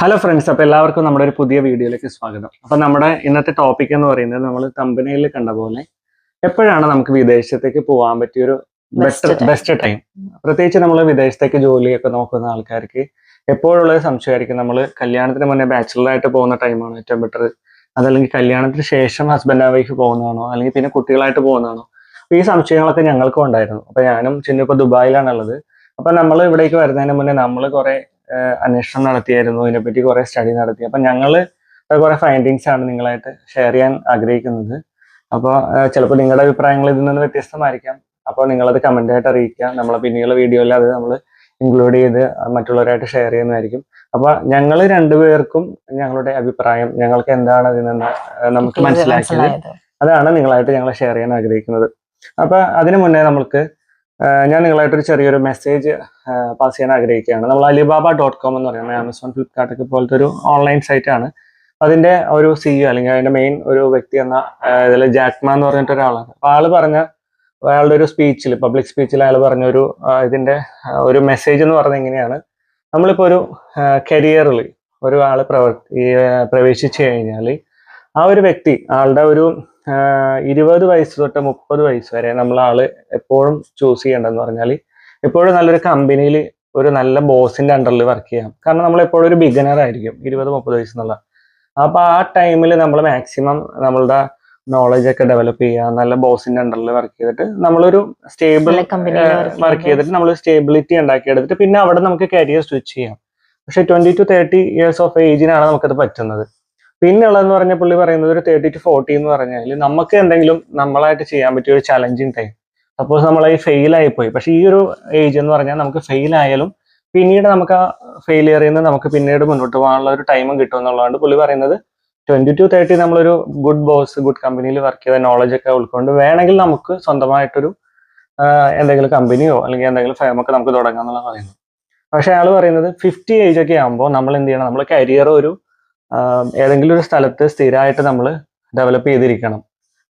Hello friends അപ്പോൾ എല്ലാവർക്കും നമ്മുടെ ഒരു പുതിയ വീഡിയോയിലേക്ക് സ്വാഗതം. അപ്പൊ നമ്മുടെ ഇന്നത്തെ ടോപ്പിക് എന്ന് പറയുന്നത് നമ്മൾ കമ്പനിയിൽ കണ്ട പോലെ എപ്പോഴാണ് നമുക്ക് വിദേശത്തേക്ക് പോകാൻ പറ്റിയ ഒരു ബെസ്റ്റ് ബെസ്റ്റ് ടൈം പ്രത്യേകിച്ച് നമ്മൾ വിദേശത്തേക്ക് ജോലിയൊക്കെ നോക്കുന്ന ആൾക്കാർക്ക് എപ്പോഴുള്ള സംശയമായിരിക്കും നമ്മൾ കല്യാണത്തിന് മുന്നേ ബാച്ചിലറായിട്ട് പോകുന്ന ടൈമാണ് ഏറ്റവും ബെറ്റർ അതല്ലെങ്കിൽ കല്യാണത്തിന് ശേഷം ഹസ്ബൻഡ് ആൻഡ് വൈഫ് പോകുന്നതാണോ? അല്ലെങ്കിൽ പിന്നെ കുട്ടികളായിട്ട് പോകുന്നതാണോ? അപ്പൊ ഈ സംശയങ്ങളൊക്കെ ഞങ്ങൾക്കും ഉണ്ടായിരുന്നു. അപ്പൊ ഞാനും ചിന്നിപ്പോൾ ദുബായിലാണുള്ളത്. അപ്പൊ നമ്മൾ ഇവിടേക്ക് വരുന്നതിന് മുന്നേ നമ്മൾ കുറെ അന്വേഷണം നടത്തിയായിരുന്നു. ഇതിനെപ്പറ്റി കുറെ സ്റ്റഡി നടത്തി. അപ്പൊ ഞങ്ങൾ കുറെ ഫൈൻഡിങ്സ് ആണ് നിങ്ങളായിട്ട് ഷെയർ ചെയ്യാൻ ആഗ്രഹിക്കുന്നത്. അപ്പോൾ ചിലപ്പോൾ നിങ്ങളുടെ അഭിപ്രായങ്ങൾ ഇതിൽ നിന്ന് വ്യത്യസ്തമായിരിക്കാം. അപ്പോൾ നിങ്ങളത് കമന്റ് ആയിട്ട് അറിയിക്കുക നമ്മളെ പിന്നീടുള്ള വീഡിയോയിൽ അത് നമ്മൾ ഇൻക്ലൂഡ് ചെയ്ത് മറ്റുള്ളവരായിട്ട് ഷെയർ ചെയ്യുന്നതായിരിക്കും. അപ്പൊ ഞങ്ങൾ രണ്ടുപേർക്കും ഞങ്ങളുടെ അഭിപ്രായം ഞങ്ങൾക്ക് എന്താണ് അതിൽ നിന്ന് നമുക്ക് മനസ്സിലാക്കിയത് അതാണ് നിങ്ങളായിട്ട് ഞങ്ങൾ ഷെയർ ചെയ്യാൻ ആഗ്രഹിക്കുന്നത്. അപ്പൊ അതിനു മുന്നേ നമുക്ക് ആഹ് ഞാൻ നിങ്ങളായിട്ടൊരു ചെറിയൊരു മെസ്സേജ് പാസ് ചെയ്യാൻ ആഗ്രഹിക്കുകയാണ്. നമ്മൾ അലിബാബ ഡോട്ട് കോം എന്ന് പറയുന്നത് ആമസോൺ ഫ്ലിപ്കാർട്ട് ഒക്കെ പോലത്തെ ഒരു ഓൺലൈൻ സൈറ്റ് ആണ്. അതിന്റെ ഒരു സിഇഒ അല്ലെങ്കിൽ അതിന്റെ മെയിൻ ഒരു വ്യക്തി എന്ന ഇതിൽ ജാക്മ എന്ന് പറഞ്ഞിട്ട് ഒരാളാണ്. അപ്പൊ ആൾ പറഞ്ഞ അയാളുടെ ഒരു സ്പീച്ചിൽ പബ്ലിക് സ്പീച്ചിൽ അയാൾ പറഞ്ഞ ഒരു ആഹ് ഇതിന്റെ ഒരു മെസ്സേജ് എന്ന് പറഞ്ഞത് ഇങ്ങനെയാണ്. നമ്മളിപ്പോ ഒരു കരിയറിൽ ഒരു ആൾ പ്രവർത്തി പ്രവേശിച്ചു കഴിഞ്ഞാൽ ആ ഒരു വ്യക്തി ആളുടെ ഒരു ഇരുപത് വയസ്സ് തൊട്ട് മുപ്പത് വയസ്സ് വരെ നമ്മൾ ആൾ എപ്പോഴും ചൂസ് ചെയ്യേണ്ടതെന്ന് പറഞ്ഞാൽ എപ്പോഴും നല്ലൊരു കമ്പനിയിൽ ഒരു നല്ല ബോസിന്റെ അണ്ടറിൽ വർക്ക് ചെയ്യാം. കാരണം നമ്മൾ എപ്പോഴും ഒരു ബിഗിനർ ആയിരിക്കും ഇരുപത് മുപ്പത് വയസ്സ് എന്നുള്ള. അപ്പൊ ആ ടൈമിൽ നമ്മൾ മാക്സിമം നമ്മളുടെ നോളജ് ഒക്കെ ഡെവലപ്പ് ചെയ്യുക നല്ല ബോസിന്റെ അണ്ടറിൽ വർക്ക് ചെയ്തിട്ട് നമ്മളൊരു സ്റ്റേബിൾ വർക്ക് ചെയ്തിട്ട് നമ്മൾ സ്റ്റേബിലിറ്റി ഉണ്ടാക്കിയെടുത്തിട്ട് പിന്നെ അവിടെ നമുക്ക് കരിയർ സ്വിച്ച് ചെയ്യാം. പക്ഷെ twenty to thirty years of ഏജിനാണ് നമുക്കത് പറ്റുന്നത്. പിന്നെ ഉള്ളതെന്ന് പറഞ്ഞ പുള്ളി പറയുന്നത് ഒരു തേർട്ടി ടു ഫോർട്ടി എന്ന് പറഞ്ഞാൽ നമുക്ക് എന്തെങ്കിലും നമ്മളായിട്ട് ചെയ്യാൻ പറ്റിയ ഒരു ചലഞ്ചിങ് ടൈം സപ്പോസ് നമ്മൾ ഈ ഫെയിൽ ആയിപ്പോയി പക്ഷെ ഈ ഒരു ഏജ് എന്ന് പറഞ്ഞാൽ നമുക്ക് ഫെയിൽ ആയാലും പിന്നീട് നമുക്ക് ആ ഫെയിലിയറിൽ നിന്ന് നമുക്ക് പിന്നീട് മുന്നോട്ട് പോകാനുള്ള ഒരു ടൈമും കിട്ടും എന്നുള്ളതാണ് പുള്ളി പറയുന്നത് ട്വന്റി ടു തേർട്ടി നമ്മളൊരു ഗുഡ് ബോസ് ഗുഡ് കമ്പനിയിൽ വർക്ക് ചെയ്ത നോളജ് ഒക്കെ ഉൾക്കൊണ്ട് വേണമെങ്കിൽ നമുക്ക് സ്വന്തമായിട്ടൊരു എന്തെങ്കിലും കമ്പനിയോ അല്ലെങ്കിൽ എന്തെങ്കിലും ഫേമൊക്കെ നമുക്ക് തുടങ്ങാം പറയുന്നത്. പക്ഷെ അയാൾ പറയുന്നത് ഫിഫ്റ്റി ഏജ് ഒക്കെ ആകുമ്പോൾ നമ്മൾ എന്ത് ചെയ്യണം? നമ്മൾ കരിയർ ഒരു ഏതെങ്കിലും ഒരു സ്ഥലത്ത് സ്ഥിരമായിട്ട് നമ്മൾ ഡെവലപ്പ് ചെയ്തിരിക്കണം.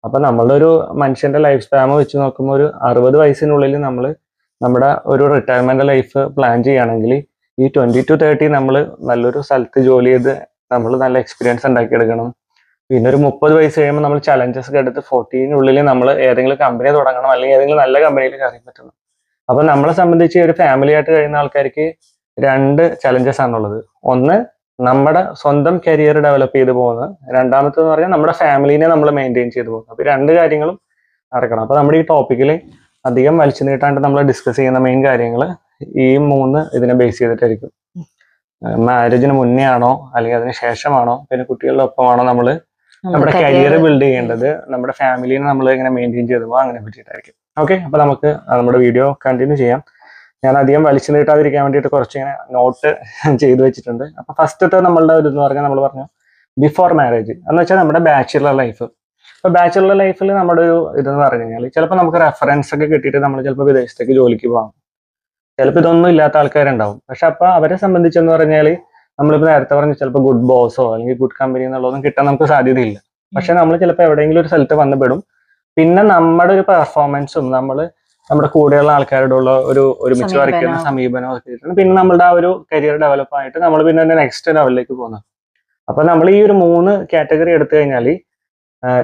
അപ്പൊ നമ്മളുടെ ഒരു മനുഷ്യന്റെ ലൈഫ് സ്പാമ് വെച്ച് നോക്കുമ്പോൾ ഒരു അറുപത് വയസ്സിനുള്ളിൽ നമ്മൾ നമ്മുടെ ഒരു റിട്ടയർമെന്റ് ലൈഫ് പ്ലാൻ ചെയ്യുകയാണെങ്കിൽ ഈ ട്വന്റി ടു തേർട്ടി നമ്മൾ നല്ലൊരു സ്ഥലത്ത് ജോലി ചെയ്ത് നമ്മൾ നല്ല എക്സ്പീരിയൻസ് ഉണ്ടാക്കിയെടുക്കണം. പിന്നെ ഒരു മുപ്പത് വയസ്സ് കഴിയുമ്പോൾ നമ്മൾ ചലഞ്ചസ് ഒക്കെ എടുത്ത് ഫോർട്ടീനുള്ളിൽ നമ്മൾ ഏതെങ്കിലും കമ്പനി തുടങ്ങണം അല്ലെങ്കിൽ ഏതെങ്കിലും നല്ല കമ്പനിയിൽ കയറി പറ്റണം. അപ്പൊ നമ്മളെ സംബന്ധിച്ച് ഒരു ഫാമിലി ആയിട്ട് കഴിയുന്ന ആൾക്കാർക്ക് രണ്ട് ചലഞ്ചസ് ആണുള്ളത്. ഒന്ന് നമ്മുടെ സ്വന്തം കരിയർ ഡെവലപ്പ് ചെയ്തു പോകുന്നത് രണ്ടാമത്തെന്ന് പറഞ്ഞാൽ നമ്മുടെ ഫാമിലിനെ നമ്മൾ മെയിന്റെയിൻ ചെയ്തു പോകുന്നത് അപ്പോൾ രണ്ട് കാര്യങ്ങളും നടക്കണം. അപ്പോൾ നമ്മുടെ ഈ ടോപ്പിക്കിൽ അധികം വലിച്ചു നീട്ടാണ്ട് നമ്മൾ ഡിസ്കസ് ചെയ്യുന്ന മെയിൻ കാര്യങ്ങൾ ഈ മൂന്ന് ഇതിനെ ബേസ് ചെയ്തിട്ടായിരിക്കും. മാരേജിന് മുന്നേ ആണോ അല്ലെങ്കിൽ അതിന് ശേഷമാണോ പിന്നെ കുട്ടികളുടെ ഒപ്പമാണോ നമ്മൾ നമ്മുടെ കരിയർ ബിൽഡ് ചെയ്യേണ്ടത് നമ്മുടെ ഫാമിലിനെ നമ്മൾ എങ്ങനെ മെയിന്റെയിൻ ചെയ്തു പോകാം അങ്ങനെ പറ്റിയിട്ടായിരിക്കും. ഓക്കെ അപ്പോൾ നമുക്ക് നമ്മുടെ വീഡിയോ കണ്ടിന്യൂ ചെയ്യാം. ഞാൻ അധികം വലിച്ചു നീട്ടാതിരിക്കാൻ വേണ്ടിയിട്ട് കുറച്ച് ഇങ്ങനെ നോട്ട് ചെയ്തു വെച്ചിട്ടുണ്ട്. അപ്പൊ ഫസ്റ്റത്തെ നമ്മളുടെ ഒരു എന്ന് പറഞ്ഞാൽ നമ്മൾ പറഞ്ഞു ബിഫോർ മാരേജ് എന്ന് വെച്ചാൽ നമ്മുടെ ബാച്ചുലർ ലൈഫ് അപ്പൊ ബാച്ചുലർ ലൈഫിൽ നമ്മുടെ ഒരു ഇതെന്ന് പറഞ്ഞു കഴിഞ്ഞാൽ ചിലപ്പോൾ നമുക്ക് റെഫറൻസ് ഒക്കെ കിട്ടിയിട്ട് നമ്മൾ ചിലപ്പോൾ വിദേശത്തേക്ക് ജോലിക്ക് പോകാം ചിലപ്പോൾ ഇതൊന്നും ഇല്ലാത്ത ആൾക്കാരുണ്ടാവും. പക്ഷെ അപ്പൊ അവരെ സംബന്ധിച്ചെന്ന് പറഞ്ഞാൽ നമ്മളിപ്പോ നേരത്തെ പറഞ്ഞ ചിലപ്പോൾ ഗുഡ് ബോസോ അല്ലെങ്കിൽ ഗുഡ് കമ്പനി എന്നുള്ളതൊന്നും കിട്ടാൻ നമുക്ക് സാധ്യതയില്ല. പക്ഷെ നമ്മൾ ചിലപ്പോൾ എവിടെയെങ്കിലും ഒരു സ്ഥലത്ത് വന്നുപെടും പിന്നെ നമ്മുടെ ഒരു പെർഫോമൻസും നമ്മൾ നമ്മുടെ കൂടെയുള്ള ആൾക്കാരോടുള്ള ഒരു ഒരുമിച്ച് വരയ്ക്കുന്ന സമീപനം ഒക്കെ പിന്നെ നമ്മളുടെ ആ ഒരു കരിയർ ഡെവലപ്പ് ആയിട്ട് നമ്മൾ പിന്നെ നെക്സ്റ്റ് ലെവലിലേക്ക് പോകുന്നത് അപ്പൊ നമ്മൾ ഈ ഒരു മൂന്ന് കാറ്റഗറി എടുത്തു കഴിഞ്ഞാൽ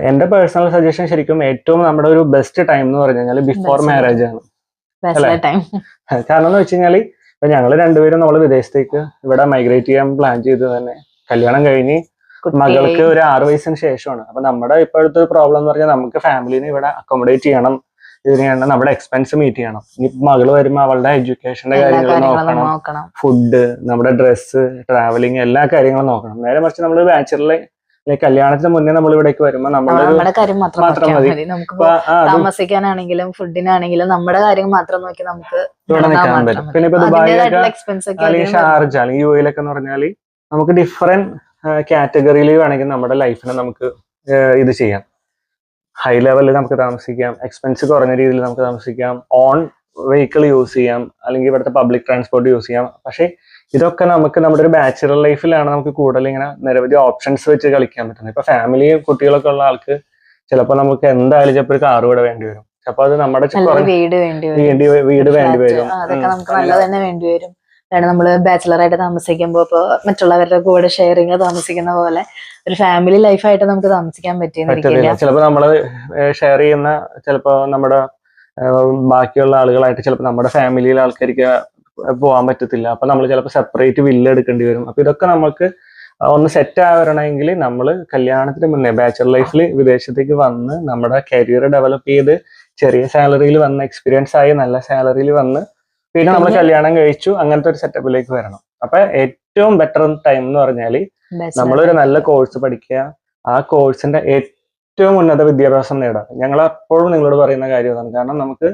എന്റെ പേഴ്സണൽ സജഷൻ ശരിക്കും ഏറ്റവും നമ്മുടെ ഒരു ബെസ്റ്റ് ടൈം എന്ന് പറഞ്ഞു കഴിഞ്ഞാൽ ബിഫോർ മാരേജ് ആണ്. കാരണം എന്ന് വെച്ച് കഴിഞ്ഞാൽ ഇപ്പൊ ഞങ്ങൾ രണ്ടുപേരും നമ്മൾ വിദേശത്തേക്ക് ഇവിടെ മൈഗ്രേറ്റ് ചെയ്യാൻ പ്ലാൻ ചെയ്ത് തന്നെ. കല്യാണം കഴിഞ്ഞ് മകൾക്ക് ഒരു ആറ് വയസ്സിന് ശേഷമാണ്. അപ്പൊ നമ്മുടെ ഇപ്പോഴത്തെ പ്രോബ്ലം എന്ന് പറഞ്ഞാൽ നമുക്ക് ഫാമിലിനെ ഇവിടെ അക്കോമഡേറ്റ് ചെയ്യണം. ഇതിന് ചെയ്യണം നമ്മുടെ എക്സ്പെൻസ് മീറ്റ് ചെയ്യണം. ഇനി മകൾ വരുമ്പോൾ അവളുടെ എഡ്യൂക്കേഷന്റെ കാര്യങ്ങൾ നോക്കണം. ഫുഡ് നമ്മുടെ ഡ്രസ്സ് ട്രാവലിംഗ് എല്ലാ കാര്യങ്ങളും നോക്കണം. നേരെ മറിച്ച് നമ്മൾ ബാച്ചിലെ കല്യാണത്തിന് മുന്നേ നമ്മൾ ഇവിടേക്ക് വരുമ്പോ നമ്മുടെ കാര്യം മാത്രം മതി. നമുക്ക് താമസിക്കാനാണെങ്കിലും ഫുഡിനാണെങ്കിലും നമ്മുടെ കാര്യം മാത്രം നോക്കി നമുക്ക്. പിന്നെ ഇപ്പൊ ദുബായിലൊക്കെ അല്ലെങ്കിൽ ഷാർജ അല്ലെങ്കിൽ യു എയിലൊക്കെ എന്ന് പറഞ്ഞാൽ നമുക്ക് ഡിഫറെന്റ് കാറ്റഗറിയിൽ വേണമെങ്കിൽ നമ്മുടെ ലൈഫിനെ നമുക്ക് ഇത് ചെയ്യാം. ഹൈ ലെവലിൽ നമുക്ക് താമസിക്കാം എക്സ്പെൻസ് കുറഞ്ഞ രീതിയിൽ നമുക്ക് താമസിക്കാം ഓൺ വെഹിക്കിൾ യൂസ് ചെയ്യാം അല്ലെങ്കിൽ ഇവിടുത്തെ പബ്ലിക് ട്രാൻസ്പോർട്ട് യൂസ് ചെയ്യാം. പക്ഷേ ഇതൊക്കെ നമുക്ക് നമ്മുടെ ഒരു ബാച്ചുലർ ലൈഫിലാണ് നമുക്ക് കൂടുതൽ ഇങ്ങനെ നിരവധി ഓപ്ഷൻസ് വെച്ച് കളിക്കാൻ പറ്റുന്നത്. ഇപ്പൊ ഫാമിലി കുട്ടികളൊക്കെ ഉള്ള ആൾക്ക് ചിലപ്പോൾ നമുക്ക് എന്തായാലും ചിലപ്പോൾ ഒരു കാറ് കൂടെ വേണ്ടി വരും. ചിലപ്പോൾ അത് നമ്മുടെ വീട് വേണ്ടി വരും. വേണ്ടി വീട് വേണ്ടി വരും. കാരണം നമ്മൾ ബാച്ചിലറായിട്ട് താമസിക്കുമ്പോൾ ഇപ്പൊ മറ്റുള്ളവരുടെ കൂടെ ഷെയറിങ് താമസിക്കുന്ന പോലെ ഒരു ഫാമിലി ലൈഫായിട്ട് നമുക്ക് താമസിക്കാൻ പറ്റിയെന്നിരിക്കില്ല ചിലപ്പോൾ ചിലപ്പോ നമ്മൾ ഷെയർ ചെയ്യുന്ന ചിലപ്പോ നമ്മുടെ ബാക്കിയുള്ള ആളുകളായിട്ട് ചിലപ്പോ നമ്മുടെ ഫാമിലിയിലെ ആൾക്കാർക്ക് പോകാൻ പറ്റത്തില്ല. അപ്പൊ നമ്മൾ ചിലപ്പോൾ സെപ്പറേറ്റ് വില്ല എടുക്കേണ്ടി വരും. അപ്പൊ ഇതൊക്കെ നമുക്ക് ഒന്ന് സെറ്റ് ആവരണമെങ്കിൽ നമ്മൾ കല്യാണത്തിന് മുന്നേ ബാച്ചലർ ലൈഫിൽ വിദേശത്തേക്ക് വന്ന് നമ്മുടെ കരിയർ ഡെവലപ്പ് ചെയ്ത് ചെറിയ സാലറിയിൽ വന്ന് എക്സ്പീരിയൻസ് ആയി നല്ല സാലറിയിൽ വന്ന് പിന്നെ നമ്മൾ കല്യാണം കഴിച്ചു അങ്ങനത്തെ ഒരു സെറ്റപ്പിലേക്ക് വരണം. അപ്പൊ ഏറ്റവും ബെറ്റർ ടൈം എന്ന് പറഞ്ഞാൽ നമ്മളൊരു നല്ല കോഴ്സ് പഠിക്കുക. ആ കോഴ്സിന്റെ ഏറ്റവും ഉന്നത വിദ്യാഭ്യാസം നേടാം ഞങ്ങൾ അപ്പോഴും നിങ്ങളോട് പറയുന്ന കാര്യമാണ് കാരണം നമുക്ക്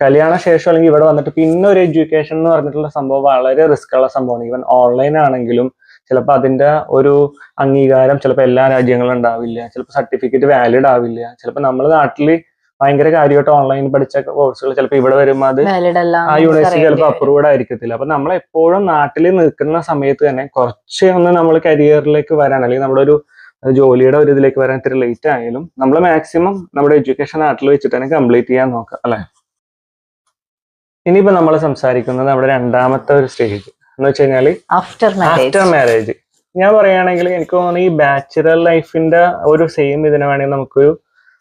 കല്യാണ ശേഷം അല്ലെങ്കിൽ ഇവിടെ വന്നിട്ട് പിന്നെ ഒരു എഡ്യൂക്കേഷൻ എന്ന് പറഞ്ഞിട്ടുള്ള സംഭവം വളരെ റിസ്ക് ഉള്ള സംഭവമാണ്. ഈവൻ ഓൺലൈൻ ആണെങ്കിലും ചിലപ്പോൾ അതിന്റെ ഒരു അംഗീകാരം ചിലപ്പോൾ എല്ലാ രാജ്യങ്ങളും ഉണ്ടാവില്ല. ചിലപ്പോൾ സർട്ടിഫിക്കറ്റ് വാലിഡ് ആവില്ല. ചിലപ്പോൾ നമ്മൾ നാട്ടിൽ ഭയങ്കര കാര്യമായിട്ട് ഓൺലൈൻ പഠിച്ച കോഴ്സുകൾ ചിലപ്പോൾ ഇവിടെ വരുമ്പോൾ അത് ആ യൂണിവേഴ്സിറ്റി ചിലപ്പോൾ അപ്രൂവ്ഡ് ആയിരിക്കത്തില്ല. അപ്പൊ നമ്മൾ എപ്പോഴും നാട്ടിൽ നിൽക്കുന്ന സമയത്ത് തന്നെ കുറച്ച് ഒന്ന് നമ്മൾ കരിയറിലേക്ക് വരാൻ അല്ലെങ്കിൽ നമ്മുടെ ഒരു ജോലിയുടെ ഒരു ഇതിലേക്ക് വരാൻ ഇത്തിരി ലേറ്റ് ആയാലും നമ്മൾ മാക്സിമം നമ്മുടെ എഡ്യൂക്കേഷൻ നാട്ടിൽ വെച്ചിട്ട് തന്നെ കംപ്ലീറ്റ് ചെയ്യാൻ നോക്കാം അല്ലെ? ഇനിയിപ്പോ നമ്മൾ സംസാരിക്കുന്നത് നമ്മുടെ രണ്ടാമത്തെ ഒരു സ്റ്റേജ് എന്ന് വെച്ച് കഴിഞ്ഞാൽ ആഫ്റ്റർ മാരേജ് ഞാൻ പറയുകയാണെങ്കിൽ എനിക്ക് തോന്നുന്നു ഈ ബാച്ചുലർ ലൈഫിന്റെ ഒരു സെയിം ഇതിനെ വേണമെങ്കിൽ നമുക്കൊരു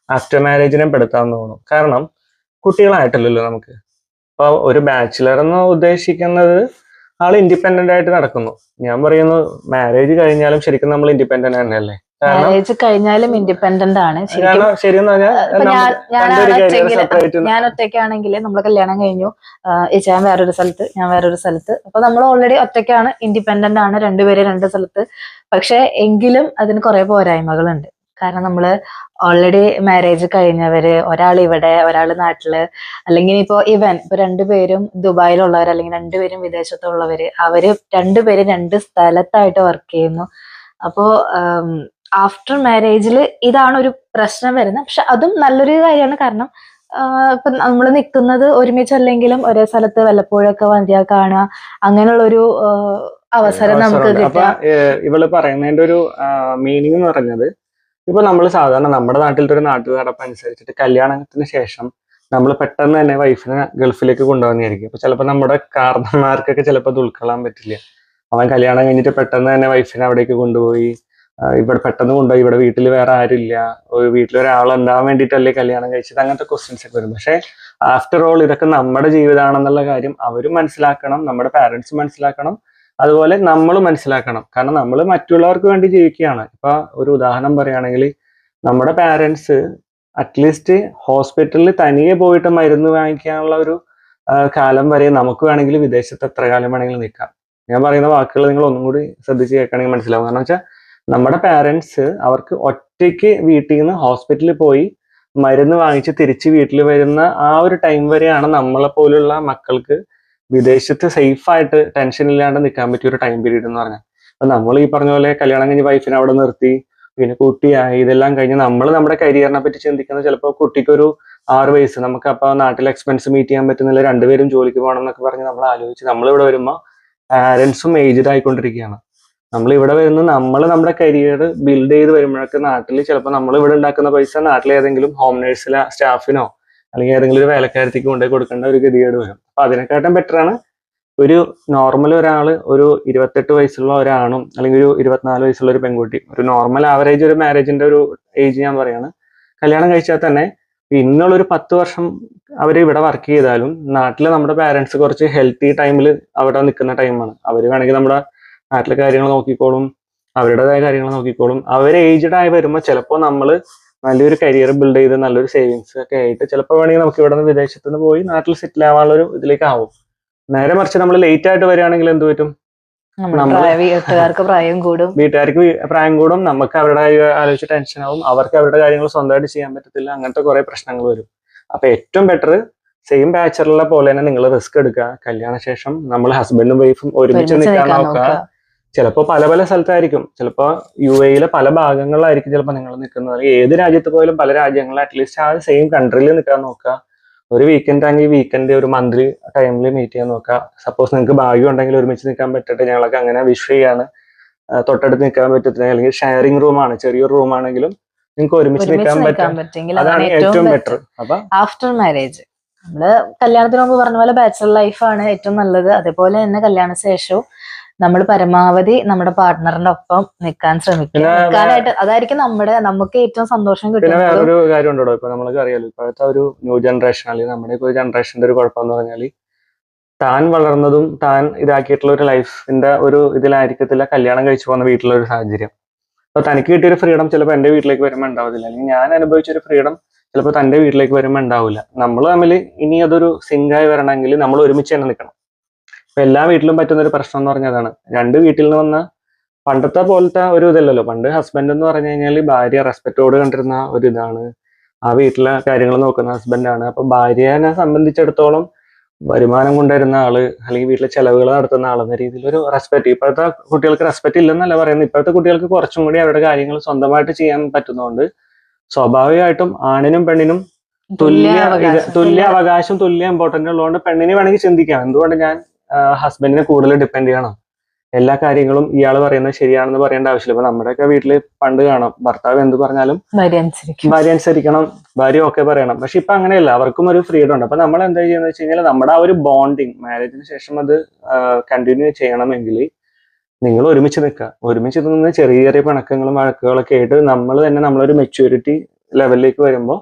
ആഫ്റ്റർ മാരേജിനെ പെടുത്താമെന്ന് തോന്നുന്നു. കാരണം കുട്ടികളായിട്ടില്ലല്ലോ നമുക്ക്. അപ്പോൾ ഒരു ബാച്ചിലർ എന്ന് ഉദ്ദേശിക്കുന്നത് ആൾ ഇൻഡിപെൻഡന്റ് ആയിട്ട് നടക്കുന്നു. ഞാൻ പറയുന്നു മാരേജ് കഴിഞ്ഞാലും ശരിക്കും നമ്മൾ ഇൻഡിപെൻഡന്റ് തന്നെയല്ലേ? മാരേജ് കഴിഞ്ഞാലും ഇൻഡിപെൻഡന്റ് ആണ്. ഞാൻ ഒറ്റയ്ക്കാണെങ്കിൽ നമ്മൾ കല്യാണം കഴിഞ്ഞു. ചേച്ചി വേറൊരു സ്ഥലത്ത് ഞാൻ വേറൊരു സ്ഥലത്ത്. അപ്പൊ നമ്മൾ ഓൾറെഡി ഒറ്റയ്ക്കാണ് ഇൻഡിപെൻഡന്റ് ആണ് രണ്ടുപേര് രണ്ട് സ്ഥലത്ത്. പക്ഷെ എങ്കിലും അതിന് കുറെ പോരായ്മകളുണ്ട്. കാരണം നമ്മൾ ഓൾറെഡി മാരേജ് കഴിഞ്ഞവര് ഒരാൾ ഇവിടെ ഒരാൾ നാട്ടിൽ അല്ലെങ്കിൽ ഇപ്പോ ഇവൻ ഇപ്പൊ രണ്ടുപേരും ദുബായിലുള്ളവർ അല്ലെങ്കിൽ രണ്ടുപേരും വിദേശത്തുള്ളവര് അവർ രണ്ടുപേരും രണ്ട് സ്ഥലത്തായിട്ട് വർക്ക് ചെയ്യുന്നു. അപ്പോ ആഫ്റ്റർ മാരേജിൽ ഇതാണ് ഒരു പ്രശ്നം വരുന്നത്. പക്ഷെ അതും നല്ലൊരു കാര്യമാണ്. കാരണം ഇപ്പൊ നമ്മൾ നിൽക്കുന്നത് ഒരുമിച്ചല്ലെങ്കിലും ഒരേ സ്ഥലത്ത് വല്ലപ്പോഴൊക്കെ വന്ധ്യ കാണുക. അങ്ങനെയുള്ളൊരു അവസരം നമുക്ക് ഇവൾ പറയുന്നതിന്റെ ഒരു മീനിങ് എന്ന് പറഞ്ഞത് ഇപ്പൊ നമ്മൾ സാധാരണ നമ്മുടെ നാട്ടിലത്തെ ഒരു നാട്ടു നടപ്പ് അനുസരിച്ചിട്ട് കല്യാണത്തിന് ശേഷം നമ്മൾ പെട്ടെന്ന് തന്നെ വൈഫിനെ ഗൾഫിലേക്ക് കൊണ്ടുവന്നായിരിക്കും അപ്പൊ ചിലപ്പോൾ നമ്മുടെ കാരണന്മാർക്കൊക്കെ ചിലപ്പോൾ ഉൾക്കൊള്ളാൻ പറ്റില്ല. അവൻ കല്യാണം കഴിഞ്ഞിട്ട് പെട്ടെന്ന് തന്നെ വൈഫിനെ അവിടേക്ക് കൊണ്ടുപോയി. ഇവിടെ പെട്ടെന്ന് കൊണ്ടുപോയി. ഇവിടെ വീട്ടിൽ വേറെ ആരുമില്ല. ഒരു വീട്ടിൽ ഒരാൾ ഉണ്ടാവാൻ വേണ്ടിയിട്ടല്ലേ കല്യാണം കഴിച്ചത്? അങ്ങനത്തെ ക്വസ്റ്റ്യൻസ് ഒക്കെ വരും. പക്ഷെ ആഫ്റ്റർ ഓൾ ഇതൊക്കെ നമ്മുടെ ജീവിതമാണെന്നുള്ള കാര്യം അവരും മനസ്സിലാക്കണം നമ്മുടെ പാരന്റ്സ് മനസ്സിലാക്കണം. അതുപോലെ നമ്മൾ മനസ്സിലാക്കണം. കാരണം നമ്മൾ മറ്റുള്ളവർക്ക് വേണ്ടി ജീവിക്കുകയാണ്. ഇപ്പൊ ഒരു ഉദാഹരണം പറയുകയാണെങ്കിൽ നമ്മുടെ പാരന്റ്സ് അറ്റ്ലീസ്റ്റ് ഹോസ്പിറ്റലിൽ തനിയെ പോയിട്ട് മരുന്ന് വാങ്ങിക്കാനുള്ള ഒരു കാലം വരെ നമുക്ക് വേണമെങ്കിൽ വിദേശത്ത് എത്ര കാലം വേണമെങ്കിലും നിൽക്കാം. ഞാൻ പറയുന്ന വാക്കുകൾ നിങ്ങൾ ഒന്നും കൂടി ശ്രദ്ധിച്ച് കേൾക്കണമെങ്കിൽ മനസ്സിലാവും. കാരണം വെച്ചാൽ നമ്മുടെ പാരന്റ്സ് അവർക്ക് ഒറ്റയ്ക്ക് വീട്ടിൽ നിന്ന് ഹോസ്പിറ്റലിൽ പോയി മരുന്ന് വാങ്ങിച്ച് തിരിച്ച് വീട്ടിൽ വരുന്ന ആ ഒരു ടൈം വരെയാണ് നമ്മളെ പോലുള്ള മക്കൾക്ക് വിദേശത്ത് സേഫ് ആയിട്ട് ടെൻഷൻ ഇല്ലാണ്ട് നിൽക്കാൻ പറ്റിയ ഒരു ടൈം പീരീഡ് എന്ന് പറഞ്ഞാൽ. അപ്പൊ നമ്മൾ ഈ പറഞ്ഞ പോലെ കല്യാണം കഴിഞ്ഞ് വൈഫിനെ അവിടെ നിർത്തി പിന്നെ കുട്ടിയായി ഇതെല്ലാം കഴിഞ്ഞ് നമ്മൾ നമ്മുടെ കരിയറിനെ പറ്റി ചിന്തിക്കുന്നത് ചിലപ്പോൾ കുട്ടിക്കൊരു ആറ് വയസ്സ്. നമുക്ക് അപ്പൊ നാട്ടിലെ എക്സ്പെൻസ് മീറ്റ് ചെയ്യാൻ പറ്റുന്നില്ല രണ്ടുപേരും ജോലിക്ക് പോകണം എന്നൊക്കെ പറഞ്ഞ് നമ്മൾ ആലോചിച്ച് നമ്മൾ ഇവിടെ വരുമ്പോൾ പാരൻസും ഏജ്ഡ് ആയിക്കൊണ്ടിരിക്കുകയാണ്. നമ്മൾ ഇവിടെ വരുന്ന നമ്മൾ നമ്മുടെ കരിയർ ബിൽഡ് ചെയ്ത് വരുമ്പോഴൊക്കെ നാട്ടിൽ ചിലപ്പോൾ നമ്മൾ ഇവിടെ ഉണ്ടാക്കുന്ന പൈസ നാട്ടിൽ ഏതെങ്കിലും ഹോം നേഴ്സിലെ സ്റ്റാഫിനോ അല്ലെങ്കിൽ ഏതെങ്കിലും ഒരു വേലക്കാരത്തേക്ക് കൊണ്ടുപോയി കൊടുക്കേണ്ട ഒരു ഗതികേട് വരും. അപ്പൊ അതിനെക്കാട്ടും ബെറ്റർ ആണ് ഒരു നോർമൽ ഒരാൾ ഒരു ഇരുപത്തെട്ട് വയസ്സുള്ള ഒരാണും അല്ലെങ്കിൽ ഒരു ഇരുപത്തിനാല് വയസ്സുള്ള ഒരു പെൺകുട്ടി ഒരു നോർമൽ ആവറേജ് ഒരു മാരേജിന്റെ ഒരു ഏജ് ഞാൻ പറയാണ്. കല്യാണം കഴിച്ചാൽ തന്നെ ഇന്നുള്ള ഒരു പത്ത് വർഷം അവർ ഇവിടെ വർക്ക് ചെയ്താലും നാട്ടിൽ നമ്മുടെ പാരന്റ്സ് കുറച്ച് ഹെൽത്തി ടൈമിൽ അവിടെ നിൽക്കുന്ന ടൈമാണ് അവർ വേണമെങ്കിൽ നമ്മുടെ നാട്ടിലെ കാര്യങ്ങൾ നോക്കിക്കോളും അവരുടേതായ കാര്യങ്ങൾ നോക്കിക്കോളും. അവർ ഏജ്ഡ് ആയി വരുമ്പോൾ ചിലപ്പോൾ നമ്മൾ നല്ലൊരു കരിയർ ബിൽഡ് ചെയ്ത് നല്ലൊരു സേവിങ്സ് ഒക്കെ ആയിട്ട് ചിലപ്പോൾ വേണമെങ്കിൽ നമുക്ക് ഇവിടെ നിന്ന് വിദേശത്ത് നിന്ന് പോയി നാട്ടിൽ സെറ്റിൽ ആവാനുള്ള ഒരു ഇതിലേക്ക് ആവും നേരെ മറിച്ച് നമ്മൾ ലേറ്റ് ആയിട്ട് വരികയാണെങ്കിൽ എന്ത് പറ്റും? വീട്ടുകാർക്ക് പ്രായം കൂടും. വീട്ടുകാർക്ക് പ്രായം കൂടും. നമുക്ക് അവരുടെ കാര്യം ആലോചിച്ച് ടെൻഷൻ ആവും. അവർക്ക് അവരുടെ കാര്യങ്ങൾ സ്വന്തമായിട്ട് ചെയ്യാൻ പറ്റത്തില്ല. അങ്ങനത്തെ കുറെ പ്രശ്നങ്ങൾ വരും. അപ്പൊ ഏറ്റവും ബെറ്റർ സെയിം ബാച്ചലറിലെ പോലെ തന്നെ നിങ്ങൾ റിസ്ക് എടുക്കുക. കല്യാണ ശേഷം നമ്മൾ ഹസ്ബൻഡും വൈഫും ഒരുമിച്ച് നിൽക്കാൻ നോക്കുക. ചിലപ്പോൾ പല പല സ്ഥലത്തായിരിക്കും. ചിലപ്പോൾ യു എയിലെ പല ഭാഗങ്ങളിലായിരിക്കും ചിലപ്പോൾ നിങ്ങൾ നിൽക്കുന്നത്. അല്ലെങ്കിൽ ഏത് രാജ്യത്ത് പോയാലും പല രാജ്യങ്ങളിൽ അറ്റ്ലീസ്റ്റ് ആ സെയിം കൺട്രിയിൽ നിൽക്കാൻ നോക്കുക. ഒരു വീക്കെൻഡ് ആണെങ്കിൽ വീക്കെൻഡ് ഒരു മന്ത്ലി ടൈമിൽ മീറ്റ് ചെയ്യാൻ നോക്കുക. സപ്പോസ് നിങ്ങൾക്ക് ഭാഗ്യം ഉണ്ടെങ്കിൽ ഒരുമിച്ച് നിൽക്കാൻ പറ്റട്ടെ. ഞങ്ങളൊക്കെ അങ്ങനെ വിഷ് ചെയ്യാണ്. തൊട്ടടുത്ത് നിൽക്കാൻ പറ്റത്തില്ല. അല്ലെങ്കിൽ ഷെയറിംഗ് റൂമാണ് ചെറിയൊരു റൂം ആണെങ്കിലും നിങ്ങൾക്ക് ഒരുമിച്ച് നിൽക്കാൻ പറ്റും. അതാണ് ഏറ്റവും ബെറ്റർ അപ്പൊ ആഫ്റ്റർ മാരേജ് നമ്മൾ കല്യാണത്തിന് മുമ്പ് പറഞ്ഞ പോലെ ബാച്ചലർ ലൈഫാണ് ഏറ്റവും നല്ലത്. അതേപോലെ തന്നെ കല്യാണ ശേഷവും നമ്മൾ പരമാവധി നമ്മുടെ പാർട്ട്ണറിന്റെ ഒപ്പം നിൽക്കാൻ ശ്രമിക്കുക നിൽക്കാനായിട്ട് അതായിരിക്കും നമ്മുടെ നമുക്ക് ഏറ്റവും സന്തോഷം കിട്ടുന്നത്. വേറൊരു കാര്യം ഉണ്ടോ ഇപ്പൊ നമ്മൾക്ക് അറിയാലോ ഇപ്പോഴത്തെ ഒരു ന്യൂ ജനറേഷൻ അല്ലെങ്കിൽ നമ്മുടെ ഒരു ജനറേഷന്റെ ഒരു കുഴപ്പം എന്ന് പറഞ്ഞാൽ താൻ വളർന്നതും താൻ ഇതാക്കിയിട്ടുള്ള ഒരു ലൈഫിന്റെ ഒരു ഇതിലായിരിക്കത്തില്ല കല്യാണം കഴിച്ചു പോകുന്ന വീട്ടിലുള്ള ഒരു സാഹചര്യം. അപ്പൊ തനിക്ക് കിട്ടിയൊരു ഫ്രീഡം ചിലപ്പോൾ എന്റെ വീട്ടിലേക്ക് വരുമ്പോൾ ഉണ്ടാവില്ല അല്ലെങ്കിൽ ഞാൻ അനുഭവിച്ച ഒരു ഫ്രീഡം ചിലപ്പോൾ തന്റെ വീട്ടിലേക്ക് വരുമ്പോൾ ഉണ്ടാവില്ല. നമ്മൾ തമ്മിൽ ഇനി അതൊരു സിങ്കായി വരണമെങ്കിൽ നമ്മൾ ഒരുമിച്ച് തന്നെ നിൽക്കണം. ഇപ്പൊ എല്ലാ വീട്ടിലും പറ്റുന്ന ഒരു പ്രശ്നം എന്ന് പറഞ്ഞതാണ് രണ്ട് വീട്ടിൽ നിന്ന് വന്ന പണ്ടത്തെ പോലത്തെ ഒരു ഇതല്ലല്ലോ. പണ്ട് ഹസ്ബൻഡ് എന്ന് പറഞ്ഞു കഴിഞ്ഞാൽ ഭാര്യ റെസ്പെക്റ്റോട് കണ്ടിരുന്ന ഒരു ഇതാണ്. ആ വീട്ടിലെ കാര്യങ്ങൾ നോക്കുന്ന ഹസ്ബൻഡാണ് അപ്പൊ ഭാര്യനെ സംബന്ധിച്ചിടത്തോളം വരുമാനം കൊണ്ടുവരുന്ന ആൾ അല്ലെങ്കിൽ വീട്ടിലെ ചെലവുകൾ നടത്തുന്ന ആളെന്ന രീതിയിൽ ഒരു റെസ്പെക്ട് ഇപ്പോഴത്തെ കുട്ടികൾക്ക് റെസ്പെക്ട് ഇല്ലെന്നല്ല പറയുന്നത്. ഇപ്പോഴത്തെ കുട്ടികൾക്ക് കുറച്ചും കൂടി അവരുടെ കാര്യങ്ങൾ സ്വന്തമായിട്ട് ചെയ്യാൻ പറ്റുന്നതുകൊണ്ട് സ്വാഭാവികമായിട്ടും ആണിനും പെണ്ണിനും തുല്യ തുല്യ അവകാശം. തുല്യ ഇമ്പോർട്ടന്റ് ഉള്ളതുകൊണ്ട് പെണ്ണിനെ വേണമെങ്കിൽ ചിന്തിക്കാം. എന്തുകൊണ്ട് ഞാൻ ഹസ്ബൻഡിനെ കൂടുതൽ ഡിപ്പെൻഡ് ചെയ്യണം. എല്ലാ കാര്യങ്ങളും ഇയാൾ പറയുന്നത് ശരിയാണെന്ന് പറയേണ്ട ആവശ്യമില്ല. ഇപ്പൊ നമ്മുടെയൊക്കെ വീട്ടിൽ പണ്ട് കാണാം ഭർത്താവ് എന്ത് പറഞ്ഞാലും ഭാര്യ അനുസരിക്കും. ഭാര്യ അനുസരിക്കണം ഭാര്യ ഒക്കെ പറയണം. പക്ഷെ ഇപ്പൊ അങ്ങനെയല്ല അവർക്കും ഒരു ഫ്രീഡം ഉണ്ട്. അപ്പൊ നമ്മൾ എന്താ ചെയ്യുന്നത് വെച്ച് കഴിഞ്ഞാൽ നമ്മുടെ ആ ഒരു ബോണ്ടിങ് മാരേജിന് ശേഷം അത് കണ്ടിന്യൂ ചെയ്യണമെങ്കിൽ നിങ്ങൾ ഒരുമിച്ച് നിൽക്കുക. ഒരുമിച്ച് നിന്ന് ചെറിയ ചെറിയ പിണക്കങ്ങളും വഴക്കുകളൊക്കെ ആയിട്ട് നമ്മൾ തന്നെ നമ്മളൊരു മെച്യൂരിറ്റി ലെവലിലേക്ക് വരുമ്പോൾ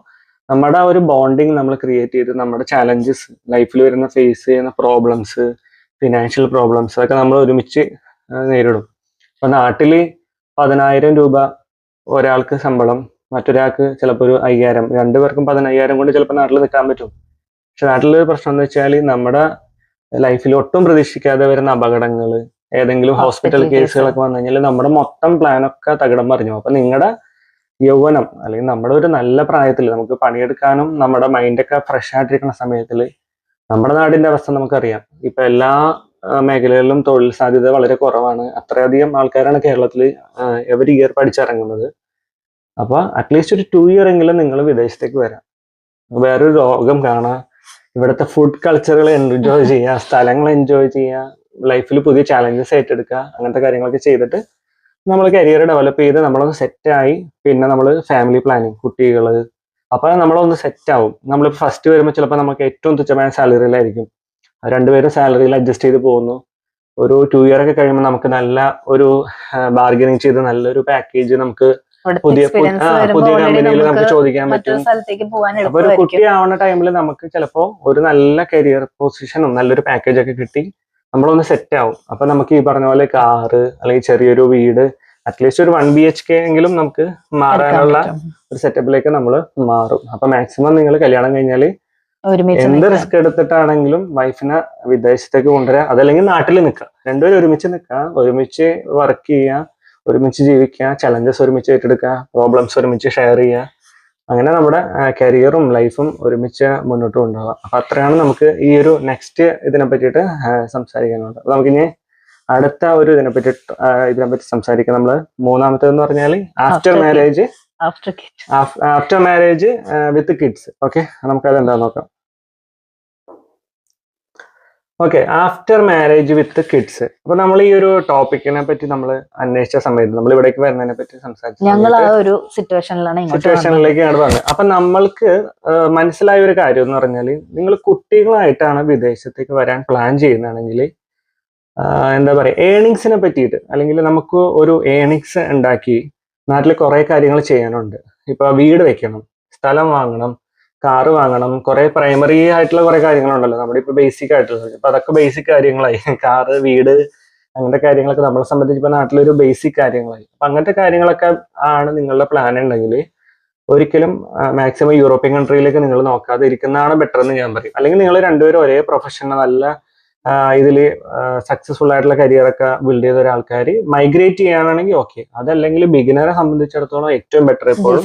നമ്മുടെ ആ ഒരു ബോണ്ടിങ് നമ്മൾ ക്രിയേറ്റ് ചെയ്ത് നമ്മുടെ ചാലഞ്ചസ് ലൈഫിൽ വരുന്ന ഫേസ് ചെയ്യുന്ന പ്രോബ്ലംസ് ഫിനാൻഷ്യൽ പ്രോബ്ലംസ് അതൊക്കെ നമ്മൾ ഒരുമിച്ച് നേരിടും. അപ്പൊ നാട്ടിൽ പതിനായിരം രൂപ ഒരാൾക്ക് ശമ്പളം മറ്റൊരാൾക്ക് ചിലപ്പോൾ ഒരു അയ്യായിരം രണ്ടുപേർക്കും പതിനയ്യായിരം കൊണ്ട് ചിലപ്പോൾ നാട്ടിൽ നിൽക്കാൻ പറ്റും. പക്ഷെ നാട്ടിലൊരു പ്രശ്നം എന്ന് വെച്ചാൽ നമ്മുടെ ലൈഫിൽ ഒട്ടും പ്രതീക്ഷിക്കാതെ വരുന്ന അപകടങ്ങൾ ഏതെങ്കിലും ഹോസ്പിറ്റൽ കേസുകളൊക്കെ വന്നു കഴിഞ്ഞാൽ നമ്മുടെ മൊത്തം പ്ലാനൊക്കെ തകിടം മറിഞ്ഞു. അപ്പൊ നിങ്ങളുടെ യൗവനം അല്ലെങ്കിൽ നമ്മുടെ ഒരു നല്ല പ്രായത്തിൽ നമുക്ക് പണിയെടുക്കാനും നമ്മുടെ മൈൻഡൊക്കെ ഫ്രഷ് ആയിട്ടിരിക്കുന്ന സമയത്തിൽ നമ്മുടെ നാടിന്റെ അവസ്ഥ നമുക്കറിയാം. ഇപ്പൊ എല്ലാ മേഖലകളിലും തൊഴിൽ സാധ്യത വളരെ കുറവാണ്. അത്രയധികം ആൾക്കാരാണ് കേരളത്തിൽ എവരി ഇയർ പഠിച്ചിറങ്ങുന്നത്. അപ്പൊ അറ്റ്ലീസ്റ്റ് ഒരു ടു ഇയർ എങ്കിലും നിങ്ങൾ വിദേശത്തേക്ക് വരാം. വേറൊരു രോഗം കാണാം. ഇവിടുത്തെ ഫുഡ് കൾച്ചറുകൾ എൻജോയ് ചെയ്യുക സ്ഥലങ്ങൾ എൻജോയ് ചെയ്യുക ലൈഫിൽ പുതിയ ചാലഞ്ചസ് ഏറ്റെടുക്കുക അങ്ങനത്തെ കാര്യങ്ങളൊക്കെ ചെയ്തിട്ട് നമ്മൾ കരിയർ ഡെവലപ്പ് ചെയ്ത് നമ്മളൊന്ന് സെറ്റായി പിന്നെ നമ്മൾ ഫാമിലി പ്ലാനിങ് കുട്ടികൾ അപ്പൊ നമ്മളൊന്ന് സെറ്റ് ആവും. നമ്മൾ ഫസ്റ്റ് വരുമ്പോൾ ചിലപ്പോൾ നമുക്ക് ഏറ്റവും തുച്ഛമായ സാലറിയിലായിരിക്കും രണ്ടുപേരും സാലറിയിൽ അഡ്ജസ്റ്റ് ചെയ്ത് പോകുന്നു. ഒരു ടു ഇയർ ഒക്കെ കഴിയുമ്പോൾ നമുക്ക് നല്ല ഒരു ബാർഗനിങ് ചെയ്ത് നല്ലൊരു പാക്കേജ് നമുക്ക് പുതിയ പുതിയ കമ്പനിയിൽ നമുക്ക് ചോദിക്കാൻ പറ്റും. അപ്പൊ ഒരു കുട്ടിയാവുന്ന ടൈമിൽ നമുക്ക് ചിലപ്പോ ഒരു നല്ല കരിയർ പൊസിഷനും നല്ലൊരു പാക്കേജ് ഒക്കെ കിട്ടി. നമ്മളൊന്ന് സെറ്റ് ആവും. അപ്പൊ നമുക്ക് ഈ പറഞ്ഞ പോലെ കാറ് അല്ലെങ്കിൽ ചെറിയൊരു വീട് അറ്റ്ലീസ്റ്റ് ഒരു വൺ ബി എച്ച് കെ എങ്കിലും നമുക്ക് മാറാനുള്ള ഒരു സെറ്റപ്പിലേക്ക് നമ്മൾ മാറും. അപ്പൊ മാക്സിമം നിങ്ങൾ കല്യാണം കഴിഞ്ഞാൽ എന്ത് റിസ്ക് എടുത്തിട്ടാണെങ്കിലും വൈഫിനെ വിദേശത്തേക്ക് കൊണ്ടുവരാം അതല്ലെങ്കിൽ നാട്ടിൽ നിൽക്കുക രണ്ടുപേരും ഒരുമിച്ച് നിൽക്കുക ഒരുമിച്ച് വർക്ക് ചെയ്യുക ഒരുമിച്ച് ജീവിക്കുക ചലഞ്ചസ് ഒരുമിച്ച് ഏറ്റെടുക്കുക പ്രോബ്ലംസ് ഒരുമിച്ച് ഷെയർ ചെയ്യുക അങ്ങനെ നമ്മുടെ കരിയറും ലൈഫും ഒരുമിച്ച് മുന്നോട്ട് കൊണ്ടുപോകാം. അപ്പൊ അത്രയാണ് നമുക്ക് ഈ ഒരു നെക്സ്റ്റ് ഇതിനെ പറ്റിയിട്ട് സംസാരിക്കാനുള്ളത്. നമുക്ക് നമുക്കിനി അടുത്ത ഒരു ഇതിനെ പറ്റി ഇതിനെ പറ്റി സംസാരിക്കാം നമ്മൾ. മൂന്നാമത്തേന്ന് പറഞ്ഞാൽ after marriage after marriage with kids okay നമുക്കത് എന്താ നോക്കാം? Okay after marriage with kids അപ്പൊ നമ്മൾ ഈ ഒരു ടോപ്പിക്കിനെ പറ്റി നമ്മൾ അന്വേഷിച്ച സമയത്ത് നമ്മൾ ഇവിടേക്ക് വരുന്നതിനെ പറ്റി സംസാരിച്ചു ഞങ്ങൾ ആ ഒരു സിറ്റുവേഷനിലാണ്. സിറ്റുവേഷനിലേക്കാണ് പറഞ്ഞത് അപ്പൊ നമ്മൾക്ക് മനസ്സിലായ ഒരു കാര്യം എന്ന് പറഞ്ഞാൽ നിങ്ങൾ കുട്ടികളായിട്ടാണ് വിദേശത്തേക്ക് വരാൻ പ്ലാൻ ചെയ്യുന്നതാണെങ്കിൽ എന്താ പറയുക ഏണിങ്സിനെ പറ്റിയിട്ട് അല്ലെങ്കിൽ നമുക്ക് ഒരു ഏണിങ്സ് ഉണ്ടാക്കി നാട്ടിൽ കുറേ കാര്യങ്ങൾ ചെയ്യാനുണ്ട്. ഇപ്പൊ വീട് വെക്കണം സ്ഥലം വാങ്ങണം കാറ് വാങ്ങണം കുറേ പ്രൈമറി ആയിട്ടുള്ള കുറേ കാര്യങ്ങളുണ്ടല്ലോ നമ്മുടെ ഇപ്പൊ ബേസിക് ആയിട്ടുള്ളത്. അപ്പോൾ അതൊക്കെ ബേസിക് കാര്യങ്ങളായി. കാറ് വീട് അങ്ങനത്തെ കാര്യങ്ങളൊക്കെ നമ്മളെ സംബന്ധിച്ച് ഇപ്പൊ നാട്ടിലൊരു ബേസിക് കാര്യങ്ങളായി. അപ്പൊ അങ്ങനത്തെ കാര്യങ്ങളൊക്കെ ആണ് നിങ്ങളുടെ പ്ലാൻ ഉണ്ടെങ്കിൽ ഒരിക്കലും മാക്സിമം യൂറോപ്യൻ കൺട്രിയിലേക്ക് നിങ്ങൾ നോക്കാതെ ഇരിക്കുന്നതാണ് ബെറ്റർ എന്ന് ഞാൻ പറയും. അല്ലെങ്കിൽ നിങ്ങൾ രണ്ടുപേരും ഒരേ പ്രൊഫഷണൽ നല്ല ഇതിൽ സക്സസ്ഫുൾ ആയിട്ടുള്ള കരിയർ ഒക്കെ ബിൽഡ് ചെയ്ത ഒരാൾക്കാർ മൈഗ്രേറ്റ് ചെയ്യാനാണെങ്കിൽ ഓക്കെ അതല്ലെങ്കിൽ ബിഗിനറെ സംബന്ധിച്ചിടത്തോളം ഏറ്റവും ബെറ്റർ ഇപ്പോൾ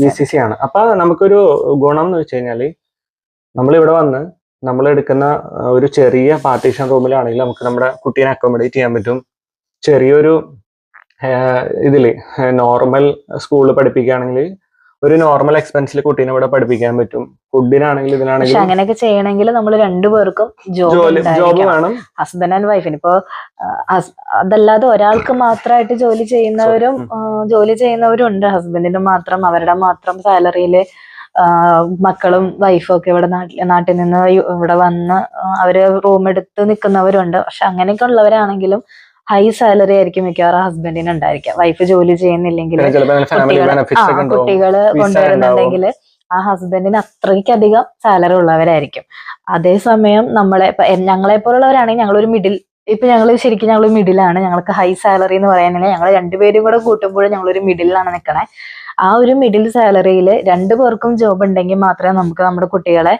ജി സി സി ആണ്. അപ്പൊ നമുക്കൊരു ഗുണം എന്ന് വെച്ച് കഴിഞ്ഞാൽ നമ്മൾ ഇവിടെ വന്ന് നമ്മൾ എടുക്കുന്ന ഒരു ചെറിയ പാർട്ടീഷൻ റൂമിലാണെങ്കിൽ നമുക്ക് നമ്മുടെ കുട്ടീനെ അക്കോമഡേറ്റ് ചെയ്യാൻ പറ്റും. ചെറിയൊരു ഇതിൽ നോർമൽ സ്കൂളിൽ പഠിപ്പിക്കുകയാണെങ്കിൽ ഒരു നോർമൽ എക്സ്പെൻസിൽ കുട്ടീനെ ഇവിടെ പഠിപ്പിക്കാൻ പറ്റും. ഫുഡിനാണെങ്കിലും ഇതിനാണെങ്കിലും അങ്ങനെയൊക്കെ ചെയ്യണമെങ്കിൽ നമ്മൾ രണ്ടുപേർക്കും ജോലി ജോബ് വേണം. ഹസ്ബൻഡ് ആൻഡ് വൈഫിന് ഇപ്പോ അതല്ലാതെ ഒരാൾക്ക് മാത്രമായിട്ട് ജോലി ചെയ്യുന്നവരും ജോലി ചെയ്യുന്നവരും ഉണ്ട് ഹസ്ബൻഡിന് മാത്രം അവരുടെ മാത്രം സാലറിയിൽ മക്കളും വൈഫും ഒക്കെ ഇവിടെ നാട്ടിൽ നാട്ടിൽ നിന്ന് ഇവിടെ വന്ന് അവർ റൂം എടുത്ത് നിൽക്കുന്നവരുണ്ട്. പക്ഷെ അങ്ങനെയൊക്കെ ഉള്ളവരാണെങ്കിലും ഹൈ സാലറി ആയിരിക്കും മിക്കവാറും ഹസ്ബൻഡിന് ഉണ്ടായിരിക്കുക. വൈഫ് ജോലി ചെയ്യുന്നില്ലെങ്കിൽ കുട്ടികൾ കൊണ്ടുവരുന്നുണ്ടെങ്കിൽ ആ ഹസ്ബൻഡിന് അത്രയ്ക്കധികം സാലറി ഉള്ളവരായിരിക്കും. അതേസമയം നമ്മളെ ഞങ്ങളെ പോലുള്ളവരാണെങ്കിൽ ഞങ്ങളൊരു മിഡിൽ ഇപ്പൊ ഞങ്ങൾ ശരിക്കും ഞങ്ങൾ മിഡിലാണ് ഞങ്ങൾക്ക് ഹൈ സാലറി എന്ന് പറയാനില്ല. ഞങ്ങൾ രണ്ടുപേരും കൂടെ കൂട്ടുമ്പോൾ ഒരു മിഡിലാണ് നിൽക്കണേ ആ ഒരു മിഡിൽ സാലറിയിൽ രണ്ടു പേർക്കും ജോബ് ഉണ്ടെങ്കിൽ മാത്രമേ നമുക്ക് നമ്മുടെ കുട്ടികളെ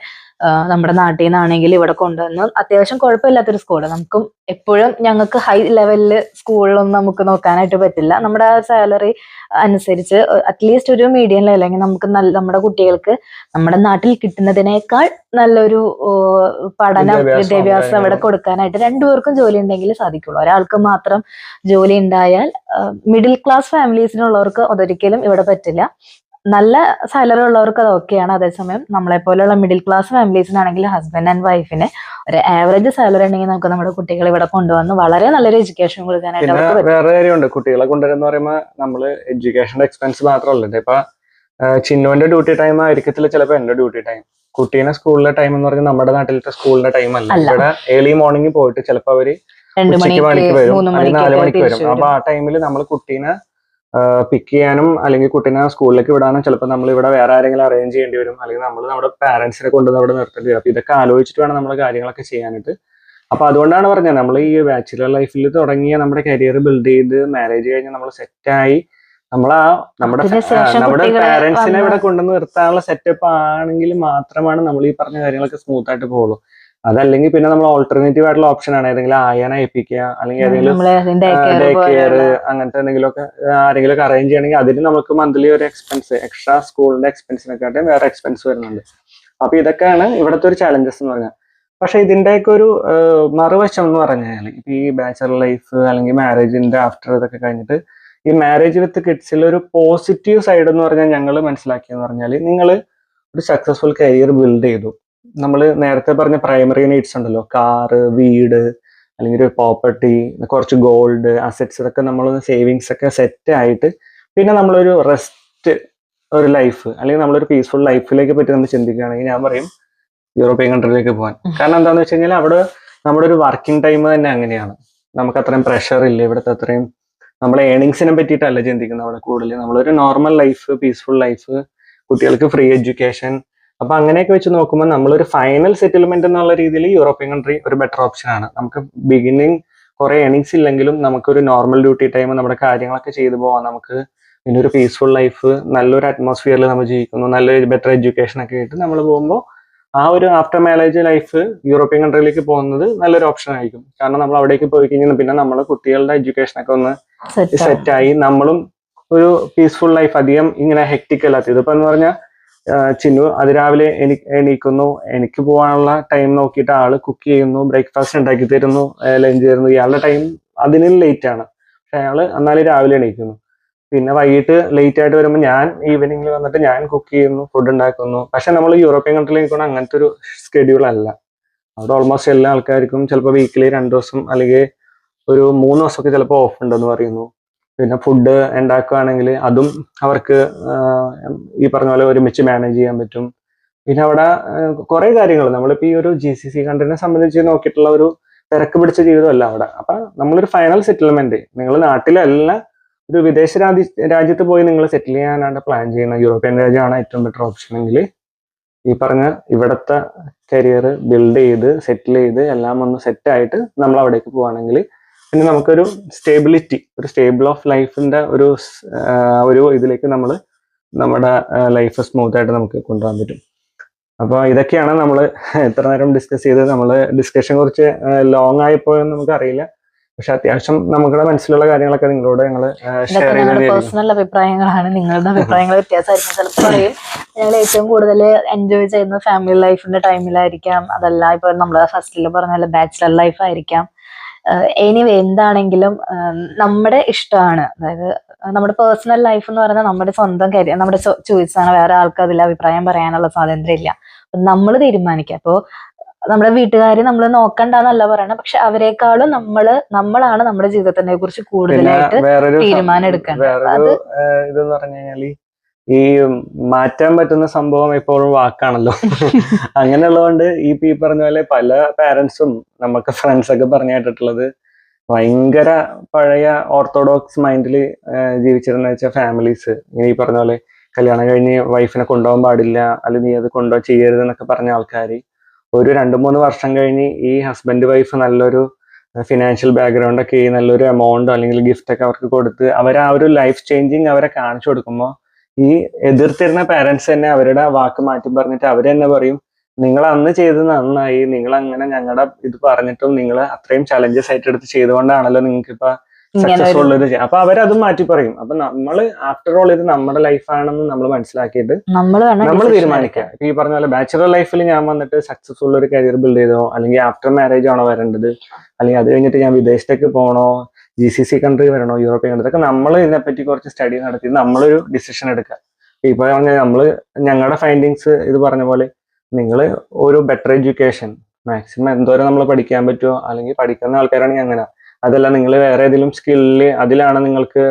നമ്മുടെ നാട്ടിൽ നിന്നാണെങ്കിൽ ഇവിടെ കൊണ്ടുവന്ന് അത്യാവശ്യം കുഴപ്പമില്ലാത്തൊരു സ്കൂൾ നമുക്കും എപ്പോഴും ഞങ്ങൾക്ക് ഹൈ ലെവലിൽ സ്കൂളിലൊന്നും നമുക്ക് നോക്കാനായിട്ട് പറ്റില്ല. നമ്മുടെ സാലറി അനുസരിച്ച് അറ്റ്ലീസ്റ്റ് ഒരു മീഡിയം ലെവൽ അല്ലെങ്കിൽ നമുക്ക് നല്ല നമ്മുടെ കുട്ടികൾക്ക് നമ്മുടെ നാട്ടിൽ കിട്ടുന്നതിനേക്കാൾ നല്ലൊരു പഠനം വിദ്യാഭ്യാസം അവിടെ ഇവിടെ കൊടുക്കാനായിട്ട് രണ്ടുപേർക്കും ജോലി ഉണ്ടെങ്കിൽ സാധിക്കുള്ളൂ. ഒരാൾക്ക് മാത്രം ജോലി ഉണ്ടായാൽ മിഡിൽ ക്ലാസ് ഫാമിലീസിനുള്ളവർക്ക് അതൊരിക്കലും ഇവിടെ പറ്റില്ല. നല്ല സാലറി ഉള്ളവർക്ക് അത് ഓക്കെയാണ് അതേസമയം നമ്മളെ പോലെയുള്ള മിഡിൽ ക്ലാസ് ഫാമിലീസിനാണെങ്കിൽ ഹസ്ബൻഡ് ആൻഡ് വൈഫിന് ഒരു ആവറേജ് സാലറി ഉണ്ടെങ്കിൽ നമുക്ക് നമ്മുടെ കുട്ടികളെ ഇവിടെ കൊണ്ടുവന്ന് വളരെ നല്ലൊരു എഡ്യൂക്കേഷൻ കൊടുക്കാനായിട്ട് അവർക്ക് വേറെ കാര്യമുണ്ട്. കുട്ടികളെ കൊണ്ടുവരുന്ന പറയുമ്പോൾ നമ്മൾ എഡ്യൂക്കേഷന്റെ എക്സ്പെൻസ് മാത്രമല്ല. ഇപ്പൊ ചിന്നുവിന്റെ ഡ്യൂട്ടി ടൈം ആയിരിക്കത്തില്ല ചിലപ്പോൾ എന്റെ ഡ്യൂട്ടി ടൈം കുട്ടീനെ സ്കൂളിലെ ടൈം എന്ന് പറഞ്ഞാൽ നമ്മുടെ നാട്ടിലത്തെ സ്കൂളിന്റെ ടൈം അല്ല. ഇവിടെ ഏർലി മോർണിംഗ് പോയിട്ട് ചിലപ്പോൾ അവർ ഉച്ചയ്ക്ക് മണിക്ക് വരും. നാല് മണിക്ക് വരും. അപ്പൊ ആ ടൈമിൽ നമ്മൾ കുട്ടീനെ പിക്ക് ചെയ്യാനും അല്ലെങ്കിൽ കുട്ടീനെ സ്കൂളിലേക്ക് വിടാനും ചിലപ്പോൾ നമ്മൾ ഇവിടെ വേറെ ആരെങ്കിലും അറേഞ്ച് ചെയ്യേണ്ടി വരും. അല്ലെങ്കിൽ നമ്മൾ നമ്മുടെ പാരന്റ്സിനെ കൊണ്ടുവന്ന് അവിടെ നിർത്തേണ്ടി വരും. അപ്പൊ ഇതൊക്കെ ആലോചിച്ചിട്ട് വേണം നമ്മൾ കാര്യങ്ങളൊക്കെ ചെയ്യാനായിട്ട്. അപ്പൊ അതുകൊണ്ടാണ് പറഞ്ഞത് നമ്മൾ ഈ ബാച്ചുലർ ലൈഫിൽ തുടങ്ങിയ നമ്മുടെ കരിയർ ബിൽഡ് ചെയ്ത് മാരേജ് കഴിഞ്ഞ് നമ്മൾ സെറ്റായി നമ്മൾ ആ നമ്മുടെ നമ്മുടെ പാരന്റ്സിനെ ഇവിടെ കൊണ്ടുവന്ന് നിർത്താനുള്ള സെറ്റപ്പ് ആണെങ്കിൽ മാത്രമാണ് നമ്മൾ ഈ പറഞ്ഞ കാര്യങ്ങളൊക്കെ സ്മൂത്ത് ആയിട്ട് പോകുള്ളൂ അതല്ലെങ്കിൽ പിന്നെ നമ്മൾ ഓൾട്ടർനേറ്റീവ് ആയിട്ടുള്ള ഓപ്ഷൻ ആണ്. ഏതെങ്കിലും ആയനെ ഏൽപ്പിക്കുക അല്ലെങ്കിൽ ഏതെങ്കിലും ഡേ കെയർ അങ്ങനത്തെ എന്തെങ്കിലുമൊക്കെ ആരെങ്കിലും ഒക്കെ അറേഞ്ച് ചെയ്യണമെങ്കിൽ അതിന് നമുക്ക് മന്ത്ലി ഒരു എക്സ്പെൻസ് എക്സ്ട്രാ സ്കൂളിന്റെ എക്സ്പെൻസിനെക്കാട്ടും വേറെ എക്സ്പെൻസ് വരുന്നുണ്ട്. അപ്പൊ ഇതൊക്കെയാണ് ഇവിടുത്തെ ഒരു ചാലഞ്ചസ് എന്ന് പറഞ്ഞാൽ. പക്ഷെ ഇതിന്റെയൊക്കെ ഒരു മറുവശം എന്ന് പറഞ്ഞാൽ ഇപ്പൊ ഈ ബാച്ചലർ ലൈഫ് അല്ലെങ്കിൽ മാരേജിന്റെ ആഫ്റ്റർ ഇതൊക്കെ കഴിഞ്ഞിട്ട് ഈ മാരേജ് വിത്ത് കിഡ്സിൽ ഒരു പോസിറ്റീവ് സൈഡ് എന്ന് പറഞ്ഞാൽ ഞങ്ങൾ മനസ്സിലാക്കിയെന്ന് പറഞ്ഞാൽ നിങ്ങൾ ഒരു സക്സസ്ഫുൾ കരിയർ ബിൽഡ് ചെയ്തു. നമ്മൾ നേരത്തെ പറഞ്ഞ പ്രൈമറി നീഡ്സ് ഉണ്ടല്ലോ. കാറ് വീട് അല്ലെങ്കിൽ ഒരു പ്രോപ്പർട്ടി കുറച്ച് ഗോൾഡ് അസറ്റ്സ് ഇതൊക്കെ നമ്മൾ സേവിങ്സ് ഒക്കെ സെറ്റ് ആയിട്ട് പിന്നെ നമ്മളൊരു റെസ്റ്റ് ഒരു ലൈഫ് അല്ലെങ്കിൽ നമ്മളൊരു പീസ്ഫുൾ ലൈഫിലേക്ക് പറ്റി നമ്മൾ ചിന്തിക്കുകയാണെങ്കിൽ ഞാൻ പറയും യൂറോപ്യൻ കൺട്രിയിലേക്ക് പോകാൻ. കാരണം എന്താണെന്ന് വെച്ച് കഴിഞ്ഞാൽ അവിടെ നമ്മുടെ ഒരു വർക്കിംഗ് ടൈം തന്നെ അങ്ങനെയാണ്. നമുക്ക് അത്രയും പ്രഷർ ഇല്ല. ഇവിടുത്തെ അത്രയും നമ്മൾ ഏണിങ്സിനെ പറ്റിയിട്ടല്ല ചിന്തിക്കുന്നത് അവിടെ കൂടുതൽ നമ്മളൊരു നോർമൽ ലൈഫ് പീസ്ഫുൾ ലൈഫ് കുട്ടികൾക്ക് ഫ്രീ എഡ്യൂക്കേഷൻ അപ്പൊ അങ്ങനെയൊക്കെ വെച്ച് നോക്കുമ്പോൾ നമ്മളൊരു ഫൈനൽ സെറ്റിൽമെന്റ് എന്നുള്ള രീതിയിൽ യൂറോപ്യൻ കൺട്രി ഒരു ബെറ്റർ ഓപ്ഷൻ ആണ്. നമുക്ക് ബിഗിനിങ് കുറെ ഏണിങ്സ് ഇല്ലെങ്കിലും നമുക്കൊരു നോർമൽ ഡ്യൂട്ടി ടൈം നമ്മുടെ കാര്യങ്ങളൊക്കെ ചെയ്തു പോവാം. നമുക്ക് പിന്നെ ഒരു പീസ്ഫുൾ ലൈഫ് നല്ലൊരു അറ്റ്മോസ്ഫിയറിൽ നമ്മൾ ജീവിക്കുന്നു. നല്ലൊരു ബെറ്റർ എഡ്യൂക്കേഷൻ ഒക്കെ ആയിട്ട് നമ്മൾ പോകുമ്പോൾ ആ ഒരു ആഫ്റ്റർ മാരേജ് ലൈഫ് യൂറോപ്യൻ കൺട്രിയിലേക്ക് പോകുന്നത് നല്ലൊരു ഓപ്ഷൻ ആയിരിക്കും. കാരണം നമ്മൾ അവിടേക്ക് പോയി കഴിഞ്ഞാൽ പിന്നെ നമ്മൾ കുട്ടികളുടെ എഡ്യൂക്കേഷൻ ഒക്കെ ഒന്ന്. സെറ്റായി നമ്മളും ഒരു പീസ്ഫുൾ ലൈഫ് അധികം ഇങ്ങനെ ഹെക്ടിക് അല്ലാത്ത. ഇതിപ്പോ എന്ന് പറഞ്ഞാൽ ചിന്നു അതിരാവിലെ എനിക്ക് എണീക്കുന്നു. എനിക്ക് പോകാനുള്ള ടൈം നോക്കിയിട്ട് ആൾ കുക്ക് ചെയ്യുന്നു ബ്രേക്ക്ഫാസ്റ്റ് ഉണ്ടാക്കി തരുന്നു ലഞ്ച് തരുന്നു. ഇയാളുടെ ടൈം അതിന് ലേറ്റ് ആണ്. പക്ഷെ അയാൾ എന്നാലും രാവിലെ എണീക്കുന്നു. പിന്നെ വൈകിട്ട് ലേറ്റ് ആയിട്ട് വരുമ്പോൾ ഞാൻ ഈവനിങ്ങിൽ വന്നിട്ട് ഞാൻ കുക്ക് ചെയ്യുന്നു ഫുഡ് ഉണ്ടാക്കുന്നു. പക്ഷെ നമ്മൾ യൂറോപ്യൻ കൺട്രിയിലേക്ക് അങ്ങനത്തെ ഒരു സ്കെഡ്യൂൾ അല്ല. അവിടെ ഓൾമോസ്റ്റ് എല്ലാ ആൾക്കാർക്കും ചിലപ്പോൾ വീക്കിലി രണ്ട് ദിവസം അല്ലെങ്കിൽ ഒരു മൂന്ന് ദിവസമൊക്കെ ചിലപ്പോൾ ഓഫ് ഉണ്ടെന്ന് പറയുന്നു. പിന്നെ ഫുഡ് ഉണ്ടാക്കുകയാണെങ്കിൽ അതും അവർക്ക് ഈ പറഞ്ഞ പോലെ ഒരുമിച്ച് മാനേജ് ചെയ്യാൻ പറ്റും. പിന്നെ അവിടെ കുറെ കാര്യങ്ങൾ. നമ്മളിപ്പോൾ ഈ ഒരു ജി സി സി കൺട്രീനെ സംബന്ധിച്ച് നോക്കിയിട്ടുള്ള ഒരു തിരക്ക് പിടിച്ച ജീവിതമല്ല അവിടെ. അപ്പൊ നമ്മളൊരു ഫൈനൽ സെറ്റിൽമെന്റ് നിങ്ങൾ നാട്ടിലല്ല ഒരു വിദേശ രാജ്യ രാജ്യത്ത് പോയി നിങ്ങൾ സെറ്റിൽ ചെയ്യാനാണ് പ്ലാൻ ചെയ്യുന്നത്. യൂറോപ്യൻ രാജ്യമാണ് ഏറ്റവും ബെറ്റർ ഓപ്ഷൻ എങ്കിൽ ഈ പറഞ്ഞ ഇവിടത്തെ കരിയർ ബിൽഡ് ചെയ്ത് സെറ്റിൽ ചെയ്ത് എല്ലാം ഒന്ന് സെറ്റ് ആയിട്ട് നമ്മൾ അവിടേക്ക് പോവാണെങ്കിൽ പിന്നെ നമുക്കൊരു സ്റ്റേബിലിറ്റി ഒരു സ്റ്റേബിൾ ഓഫ് ലൈഫിന്റെ ഒരു ഒരു ഇതിലേക്ക് നമ്മൾ നമ്മുടെ ലൈഫ് സ്മൂത്ത് ആയിട്ട് നമുക്ക് കൊണ്ടുപോകാൻ പറ്റും. അപ്പോൾ ഇതൊക്കെയാണ് നമ്മൾ എത്ര നേരം ഡിസ്കസ് ചെയ്ത് നമ്മൾ ഡിസ്കഷൻ കുറച്ച് ലോങ് ആയിപ്പോയെന്ന് നമുക്ക് അറിയില്ല പക്ഷെ അത്യാവശ്യം നമ്മുടെ മനസ്സിലുള്ള കാര്യങ്ങളൊക്കെ നിങ്ങളോട് ഞങ്ങൾ ഷെയർ പേഴ്സണൽ അഭിപ്രായങ്ങളാണ്. നിങ്ങളുടെ അഭിപ്രായങ്ങൾ വ്യത്യാസമായിരിക്കും. ചിലപ്പോൾ പറയും ഞങ്ങൾ ഏറ്റവും കൂടുതൽ എൻജോയ് ചെയ്യുന്ന ഫാമിലി ലൈഫിന്റെ ടൈമിലായിരിക്കാം അതല്ല ഇപ്പൊ നമ്മൾ ഫസ്റ്റിൽ പറഞ്ഞ പോലെ ബാച്ചിലർ ലൈഫ് ആയിരിക്കാം. എനിവേ എന്താണെങ്കിലും നമ്മുടെ ഇഷ്ടമാണ്. അതായത് നമ്മുടെ പേഴ്സണൽ ലൈഫ് എന്ന് പറയുന്നത് നമ്മുടെ സ്വന്തം കരിയർ നമ്മുടെ ചോയ്സാണ് വേറെ ആൾക്ക് അതിൽ അഭിപ്രായം പറയാനുള്ള സ്വാതന്ത്ര്യം ഇല്ല നമ്മൾ തീരുമാനിക്കുക. അപ്പോൾ നമ്മുടെ വീട്ടുകാർ നമ്മൾ നോക്കണ്ടെന്നല്ല പറയണം പക്ഷെ അവരെക്കാളും നമ്മൾ നമ്മളാണ് നമ്മുടെ ജീവിതത്തിനെ കുറിച്ച് കൂടുതലായിട്ട് തീരുമാനം എടുക്കേണ്ടത്. അത് ഇതെന്ന് പറഞ്ഞു കഴിഞ്ഞാൽ ഈ മാറ്റാൻ പറ്റുന്ന സംഭവം ഇപ്പോഴും വാക്കാണല്ലോ. അങ്ങനെയുള്ളതുകൊണ്ട് ഈ പി പറഞ്ഞ പോലെ പല പാരന്റ്സും നമുക്ക് ഫ്രണ്ട്സ് ഒക്കെ പറഞ്ഞു കേട്ടിട്ടുള്ളത് ഭയങ്കര പഴയ ഓർത്തഡോക്സ് മൈൻഡിൽ ജീവിച്ചിരുന്ന വെച്ചാൽ ഫാമിലീസ് ഇങ്ങനെ ഈ പറഞ്ഞ പോലെ കല്യാണം കഴിഞ്ഞ് വൈഫിനെ കൊണ്ടുപോകാൻ പാടില്ല അല്ലെങ്കിൽ നീ അത് കൊണ്ടുപോകാൻ ചെയ്യരുത് എന്നൊക്കെ പറഞ്ഞ ആൾക്കാർ ഒരു രണ്ട് മൂന്ന് വർഷം കഴിഞ്ഞ് ഈ ഹസ്ബൻഡ് വൈഫ് നല്ലൊരു ഫിനാൻഷ്യൽ ബാക്ക്ഗ്രൗണ്ട് ഒക്കെ ഈ നല്ലൊരു എമൗണ്ടോ അല്ലെങ്കിൽ ഗിഫ്റ്റ് ഒക്കെ അവർക്ക് കൊടുത്ത് അവർ ആ ഒരു ലൈഫ് ചേഞ്ചിങ് അവരെ കാണിച്ചു കൊടുക്കുമ്പോൾ ഈ എതിർത്തിരുന്ന പാരന്റ്സ് തന്നെ അവരുടെ വാക്ക് മാറ്റി പറഞ്ഞിട്ട് അവർ തന്നെ പറയും നിങ്ങൾ അന്ന് ചെയ്തത് നന്നായി നിങ്ങൾ അങ്ങനെ ഞങ്ങളുടെ ഇത് പറഞ്ഞിട്ടും നിങ്ങൾ അത്രയും ചലഞ്ചസ് ആയിട്ട് എടുത്ത് ചെയ്തുകൊണ്ടാണല്ലോ നിങ്ങൾക്ക് ഇപ്പൊ സക്സസ്ഫുൾ ഒരു അപ്പൊ അവരത് മാറ്റി പറയും. അപ്പൊ നമ്മൾ ആഫ്റ്റർ ഓൾ ഇത് നമ്മുടെ ലൈഫാണെന്ന് നമ്മൾ മനസ്സിലാക്കിയിട്ട് നമ്മൾ തീരുമാനിക്കാം. തീരുമാനിക്കുക ഈ പറഞ്ഞ പോലെ ബാച്ചുലർ ലൈഫിൽ ഞാൻ വന്നിട്ട് സക്സസ്ഫുൾ ഒരു കരിയർ ബിൽഡ് ചെയ്തോ അല്ലെങ്കിൽ ആഫ്റ്റർ മാരേജ് ആണോ വരേണ്ടത് അല്ലെങ്കിൽ അത് കഴിഞ്ഞിട്ട് ഞാൻ വിദേശത്തേക്ക് പോകണോ ജി സി സി കൺട്രി വരണോ യൂറോപ്യൻ കൺട്രി ഇതൊക്കെ നമ്മൾ ഇതിനെപ്പറ്റി കുറച്ച് സ്റ്റഡി നടത്തി നമ്മളൊരു ഡിസിഷൻ എടുക്കുക. ഇപ്പൊ നമ്മൾ ഞങ്ങളുടെ ഫൈൻഡിങ്സ് ഇത് പറഞ്ഞ പോലെ നിങ്ങൾ ഒരു ബെറ്റർ എഡ്യൂക്കേഷൻ മാക്സിമം എന്തോരം നമ്മൾ പഠിക്കാൻ പറ്റുമോ അല്ലെങ്കിൽ പഠിക്കുന്ന ആൾക്കാരാണെങ്കിൽ അങ്ങനെ. അതല്ല നിങ്ങൾ വേറെ ഏതെങ്കിലും സ്കില്ല് അതിലാണ് നിങ്ങൾക്ക്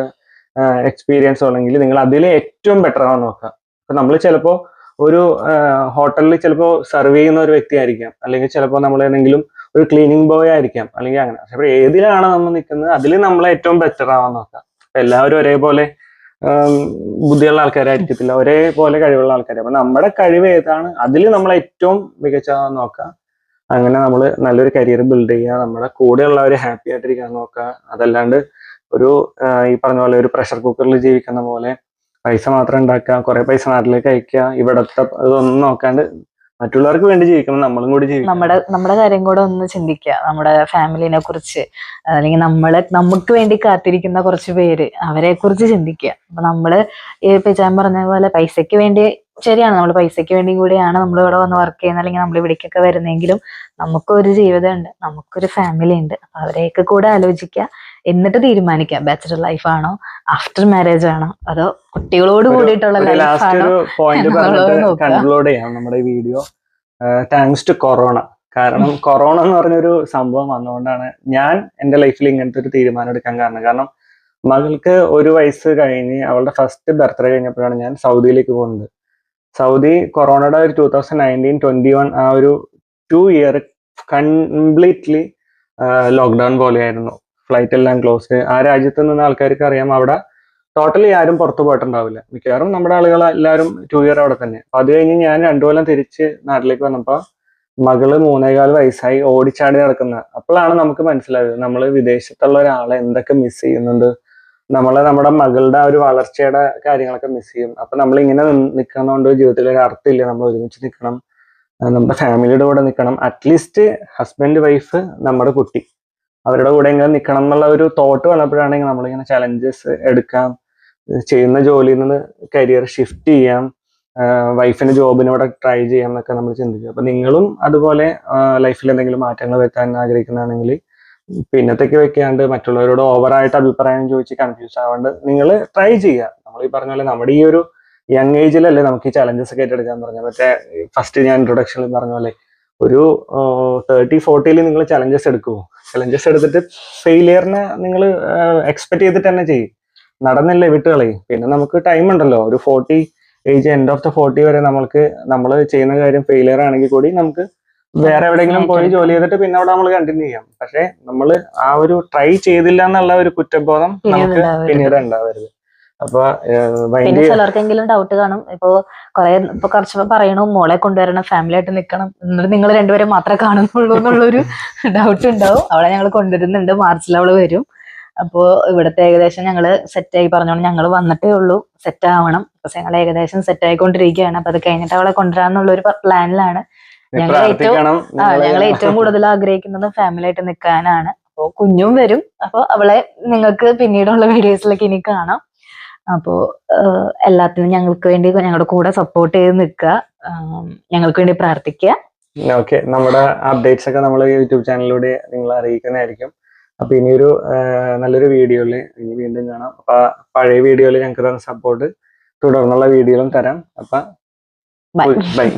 എക്സ്പീരിയൻസ് ഉള്ളെങ്കിൽ നിങ്ങൾ അതിൽ ഏറ്റവും ബെറ്റർ ആവാൻ നോക്കുക. അപ്പൊ നമ്മൾ ചിലപ്പോൾ ഒരു ഹോട്ടലിൽ ചിലപ്പോൾ സെർവ് ചെയ്യുന്ന ഒരു വ്യക്തി ആയിരിക്കാം അല്ലെങ്കിൽ ചിലപ്പോൾ നമ്മൾ ഏതെങ്കിലും ഒരു ക്ലീനിങ് ബോയ് ആയിരിക്കാം. അല്ലെങ്കിൽ അങ്ങനെ. പക്ഷെ ഏതിലാണ് നമ്മൾ നിൽക്കുന്നത്? അതിൽ നമ്മൾ ഏറ്റവും ബെറ്റർ ആവാൻ നോക്കാം എല്ലാവരും ഒരേപോലെ ബുദ്ധിയുള്ള ആൾക്കാരായിരിക്കത്തില്ല. ഒരേപോലെ കഴിവുള്ള ആൾക്കാർ അപ്പൊ നമ്മുടെ കഴിവ് ഏതാണ്? അതിൽ നമ്മൾ ഏറ്റവും മികച്ചതാണെന്ന് നോക്കാം അങ്ങനെ നമ്മൾ നല്ലൊരു കരിയർ ബിൽഡ് ചെയ്യുക. നമ്മുടെ കൂടെയുള്ളവരെ ഹാപ്പി ആയിട്ടിരിക്കാൻ നോക്കുക. അതല്ലാണ്ട് ഒരു ഈ പറഞ്ഞ പോലെ ഒരു പ്രഷർ കുക്കറിൽ ജീവിക്കുന്ന പോലെ പൈസ മാത്രം ഉണ്ടാക്കുക കുറെ പൈസ നാട്ടിലേക്ക് അയക്കുക ഇവിടത്തെ ഇതൊന്നും നോക്കാണ്ട് മറ്റുള്ളവർക്ക് വേണ്ടി ജീവിക്കണം നമ്മളും കൂടി ജീവിക്കണം. നമ്മുടെ നമ്മുടെ കാര്യം കൂടെ ഒന്ന് ചിന്തിക്കുക. നമ്മുടെ ഫാമിലിനെ കുറിച്ച് അല്ലെങ്കിൽ നമ്മളെ നമുക്ക് വേണ്ടി കാത്തിരിക്കുന്ന കുറച്ച് പേര് അവരെ കുറിച്ച് ചിന്തിക്കുക. അപ്പൊ നമ്മൾ പിച്ചാൻ പറഞ്ഞ പോലെ പൈസക്ക് വേണ്ടി ശരിയാണ്. നമ്മൾ പൈസയ്ക്ക് വേണ്ടി കൂടിയാണ് നമ്മൾ ഇവിടെ വന്ന് വർക്ക് ചെയ്യുന്നത്. അല്ലെങ്കിൽ നമ്മൾ ഇവിടേക്കൊക്കെ വരുന്നെങ്കിലും നമുക്കൊരു ജീവിതമുണ്ട്. നമുക്കൊരു ഫാമിലി ഉണ്ട്. അപ്പൊ അവരെയൊക്കെ കൂടെ ആലോചിക്കുക. എന്നിട്ട് തീരുമാനിക്കാം. ബാച്ചലർ ലൈഫ് ആണോ? ആഫ്റ്റർ മാരേജ് ആണോ? അതോ കുട്ടികളോട് കൂടിയിട്ടുള്ള ലൈഫ് ആണോ? കൺക്ലൂഡ് ചെയ്യാം നമ്മുടെ വീഡിയോ താങ്ക്സ് ടു കൊറോണ കാരണം കൊറോണ എന്ന് പറഞ്ഞൊരു സംഭവം വന്നുകൊണ്ടാണ് ഞാൻ എന്റെ ലൈഫിൽ ഇങ്ങനത്തെ ഒരു തീരുമാനം എടുക്കാൻ കാരണം. കാരണം മകൾക്ക് ഒരു വയസ്സ് കഴിഞ്ഞ് അവളുടെ ഫസ്റ്റ് ബർത്ത്ഡേ കഴിഞ്ഞപ്പോഴാണ് ഞാൻ സൗദിയിലേക്ക് പോകുന്നത്. സൗദി കൊറോണയുടെ ഒരു two thousand nineteen twenty one ആ ഒരു ടു ഇയർ കംപ്ലീറ്റ്ലി ലോക്ക്ഡൌൺ പോലെയായിരുന്നു. ഫ്ലൈറ്റ് എല്ലാം ക്ലോസ് ആ രാജ്യത്ത് നിന്ന് ആൾക്കാർക്ക് അറിയാം അവിടെ ടോട്ടലി ആരും പുറത്തു പോയിട്ടുണ്ടാവില്ല. മിക്കവാറും നമ്മുടെ ആളുകൾ എല്ലാവരും ടു ഇയർ അവിടെ തന്നെ. അപ്പൊ അത് കഴിഞ്ഞ് ഞാൻ രണ്ടു കൊല്ലം തിരിച്ച് നാട്ടിലേക്ക് വന്നപ്പോ മകൾ മൂന്നേകാൽ വയസ്സായി ഓടിച്ചാടി നടക്കുന്ന. അപ്പോഴാണ് നമുക്ക് മനസ്സിലായത് നമ്മൾ വിദേശത്തുള്ള ഒരാളെ എന്തൊക്കെ മിസ് ചെയ്യുന്നുണ്ട്. നമ്മളെ നമ്മുടെ മകളുടെ ആ ഒരു വളർച്ചയുടെ കാര്യങ്ങളൊക്കെ മിസ് ചെയ്യും. അപ്പൊ നമ്മൾ ഇങ്ങനെ നിൽക്കുന്നതുകൊണ്ട് ജീവിതത്തിൽ ഒരു അർത്ഥമില്ല. നമ്മൾ ഒരുമിച്ച് നിൽക്കണം നമ്മുടെ ഫാമിലിയുടെ കൂടെ നിൽക്കണം അറ്റ്ലീസ്റ്റ് ഹസ്ബൻഡ് വൈഫ് നമ്മുടെ കുട്ടി. അവരുടെ കൂടെ ഇങ്ങനെ നിൽക്കണം എന്നുള്ള ഒരു തോട്ട് വന്നപ്പോഴാണെങ്കിൽ നമ്മളിങ്ങനെ ചലഞ്ചസ് എടുക്കാം ചെയ്യുന്ന ജോലിയിൽ നിന്ന് കരിയർ ഷിഫ്റ്റ് ചെയ്യാം വൈഫിന്റെ ജോബിനോടെ ട്രൈ ചെയ്യാം എന്നൊക്കെ നമ്മൾ ചിന്തിക്കും അപ്പൊ നിങ്ങളും അതുപോലെ ലൈഫിൽ എന്തെങ്കിലും മാറ്റങ്ങൾ വരുത്താൻ ആഗ്രഹിക്കുന്നതാണെങ്കിൽ പിന്നത്തേക്ക് വെക്കാണ്ട് മറ്റുള്ളവരോട് ഓവറായിട്ട് അഭിപ്രായം ചോദിച്ച് കൺഫ്യൂസ് ആവാണ്ട് നിങ്ങൾ ട്രൈ ചെയ്യുക. നമ്മൾ ഈ പറഞ്ഞ പോലെ നമ്മുടെ ഈ ഒരു യങ് ഏജിലല്ലേ നമുക്ക് ഈ ചലഞ്ചസ് ഒക്കെ ഏറ്റെടുക്കാൻ പറഞ്ഞത്? മറ്റേ ഫസ്റ്റ് ഞാൻ ഇൻട്രൊഡക്ഷനിൽ പറഞ്ഞ പോലെ ഒരു തേർട്ടി ഫോർട്ടിയിൽ നിങ്ങൾ ചലഞ്ചസ് എടുക്കുമോ ചലഞ്ചസ് എടുത്തിട്ട് ഫെയിലിയറിനെ നിങ്ങൾ എക്സ്പെക്ട് ചെയ്തിട്ട് തന്നെ ചെയ്യും. നടന്നില്ലേ വിട്ടുകളെ? പിന്നെ നമുക്ക് ടൈം ഉണ്ടല്ലോ. ഒരു forty age end of the forty വരെ നമ്മൾക്ക് നമ്മൾ ചെയ്യുന്ന കാര്യം ഫെയിലിയർ ആണെങ്കിൽ കൂടി നമുക്ക് വേറെ എവിടെയെങ്കിലും പോയി ജോലി ചെയ്തിട്ട് പിന്നെ അവിടെ നമ്മൾ കണ്ടിന്യൂ ചെയ്യാം. പക്ഷെ നമ്മൾ ആ ഒരു ട്രൈ ചെയ്തില്ല എന്നുള്ള ഒരു കുറ്റബോധം നമുക്ക്. പിന്നീട് ഉണ്ടാവരുത്. അപ്പൊ പിന്നെ ചിലർക്കെങ്കിലും ഡൗട്ട് കാണും. ഇപ്പൊ കുറെ ഇപ്പൊ കുറച്ച് പറയണു മോളെ കൊണ്ടുവരണം ഫാമിലി ആയിട്ട് നിൽക്കണം എന്നിട്ട് നിങ്ങൾ രണ്ടുപേരെ മാത്രമേ കാണുന്നുള്ളൂ എന്നുള്ളൊരു ഡൗട്ട് ഉണ്ടാവും. അവളെ ഞങ്ങൾ കൊണ്ടുവരുന്നുണ്ട്. മാർച്ചിൽ അവൾ വരും. അപ്പോ ഇവിടുത്തെ ഏകദേശം ഞങ്ങൾ സെറ്റ് ആയി പറഞ്ഞോണ്ട് ഞങ്ങൾ വന്നിട്ടേ ഉള്ളൂ. സെറ്റ് ആവണം. പക്ഷെ ഞങ്ങൾ ഏകദേശം സെറ്റ് ആയിക്കൊണ്ടിരിക്കുകയാണ്. അപ്പൊ അത് കഴിഞ്ഞിട്ട് അവളെ കൊണ്ടുവരാന്നുള്ള ഒരു പ്ലാനിലാണ് ഞങ്ങൾ ഏറ്റവും ഞങ്ങൾ ഏറ്റവും കൂടുതൽ ആഗ്രഹിക്കുന്നത് ഫാമിലി ആയിട്ട് നിൽക്കാനാണ് അപ്പോൾ കുഞ്ഞും വരും. അപ്പോൾ അവളെ നിങ്ങൾക്ക് പിന്നീടുള്ള വീഡിയോസിലൊക്കെ ഇനി കാണാം. അപ്പോൾ എല്ലാത്തിനും ഞങ്ങൾക്ക് വേണ്ടി ഞങ്ങളുടെ കൂടെ സപ്പോർട്ട് ചെയ്ത് നിൽക്കുക. ഞങ്ങൾക്ക് വേണ്ടി പ്രാർത്ഥിക്കുക. ഓക്കെ നമ്മുടെ അപ്ഡേറ്റ്സ് ഒക്കെ നമ്മൾ യൂട്യൂബ് ചാനലിലൂടെ നിങ്ങൾ അറിയിക്കുന്നതായിരിക്കും. അപ്പൊ ഇനിയൊരു നല്ലൊരു വീഡിയോയിൽ ഇനി വീണ്ടും കാണാം. അപ്പൊ പഴയ വീഡിയോയിൽ ഞങ്ങൾക്ക് തന്ന സപ്പോർട്ട് തുടർന്നുള്ള വീഡിയോയിലും തരാം. അപ്പൊ ബൈ ബൈ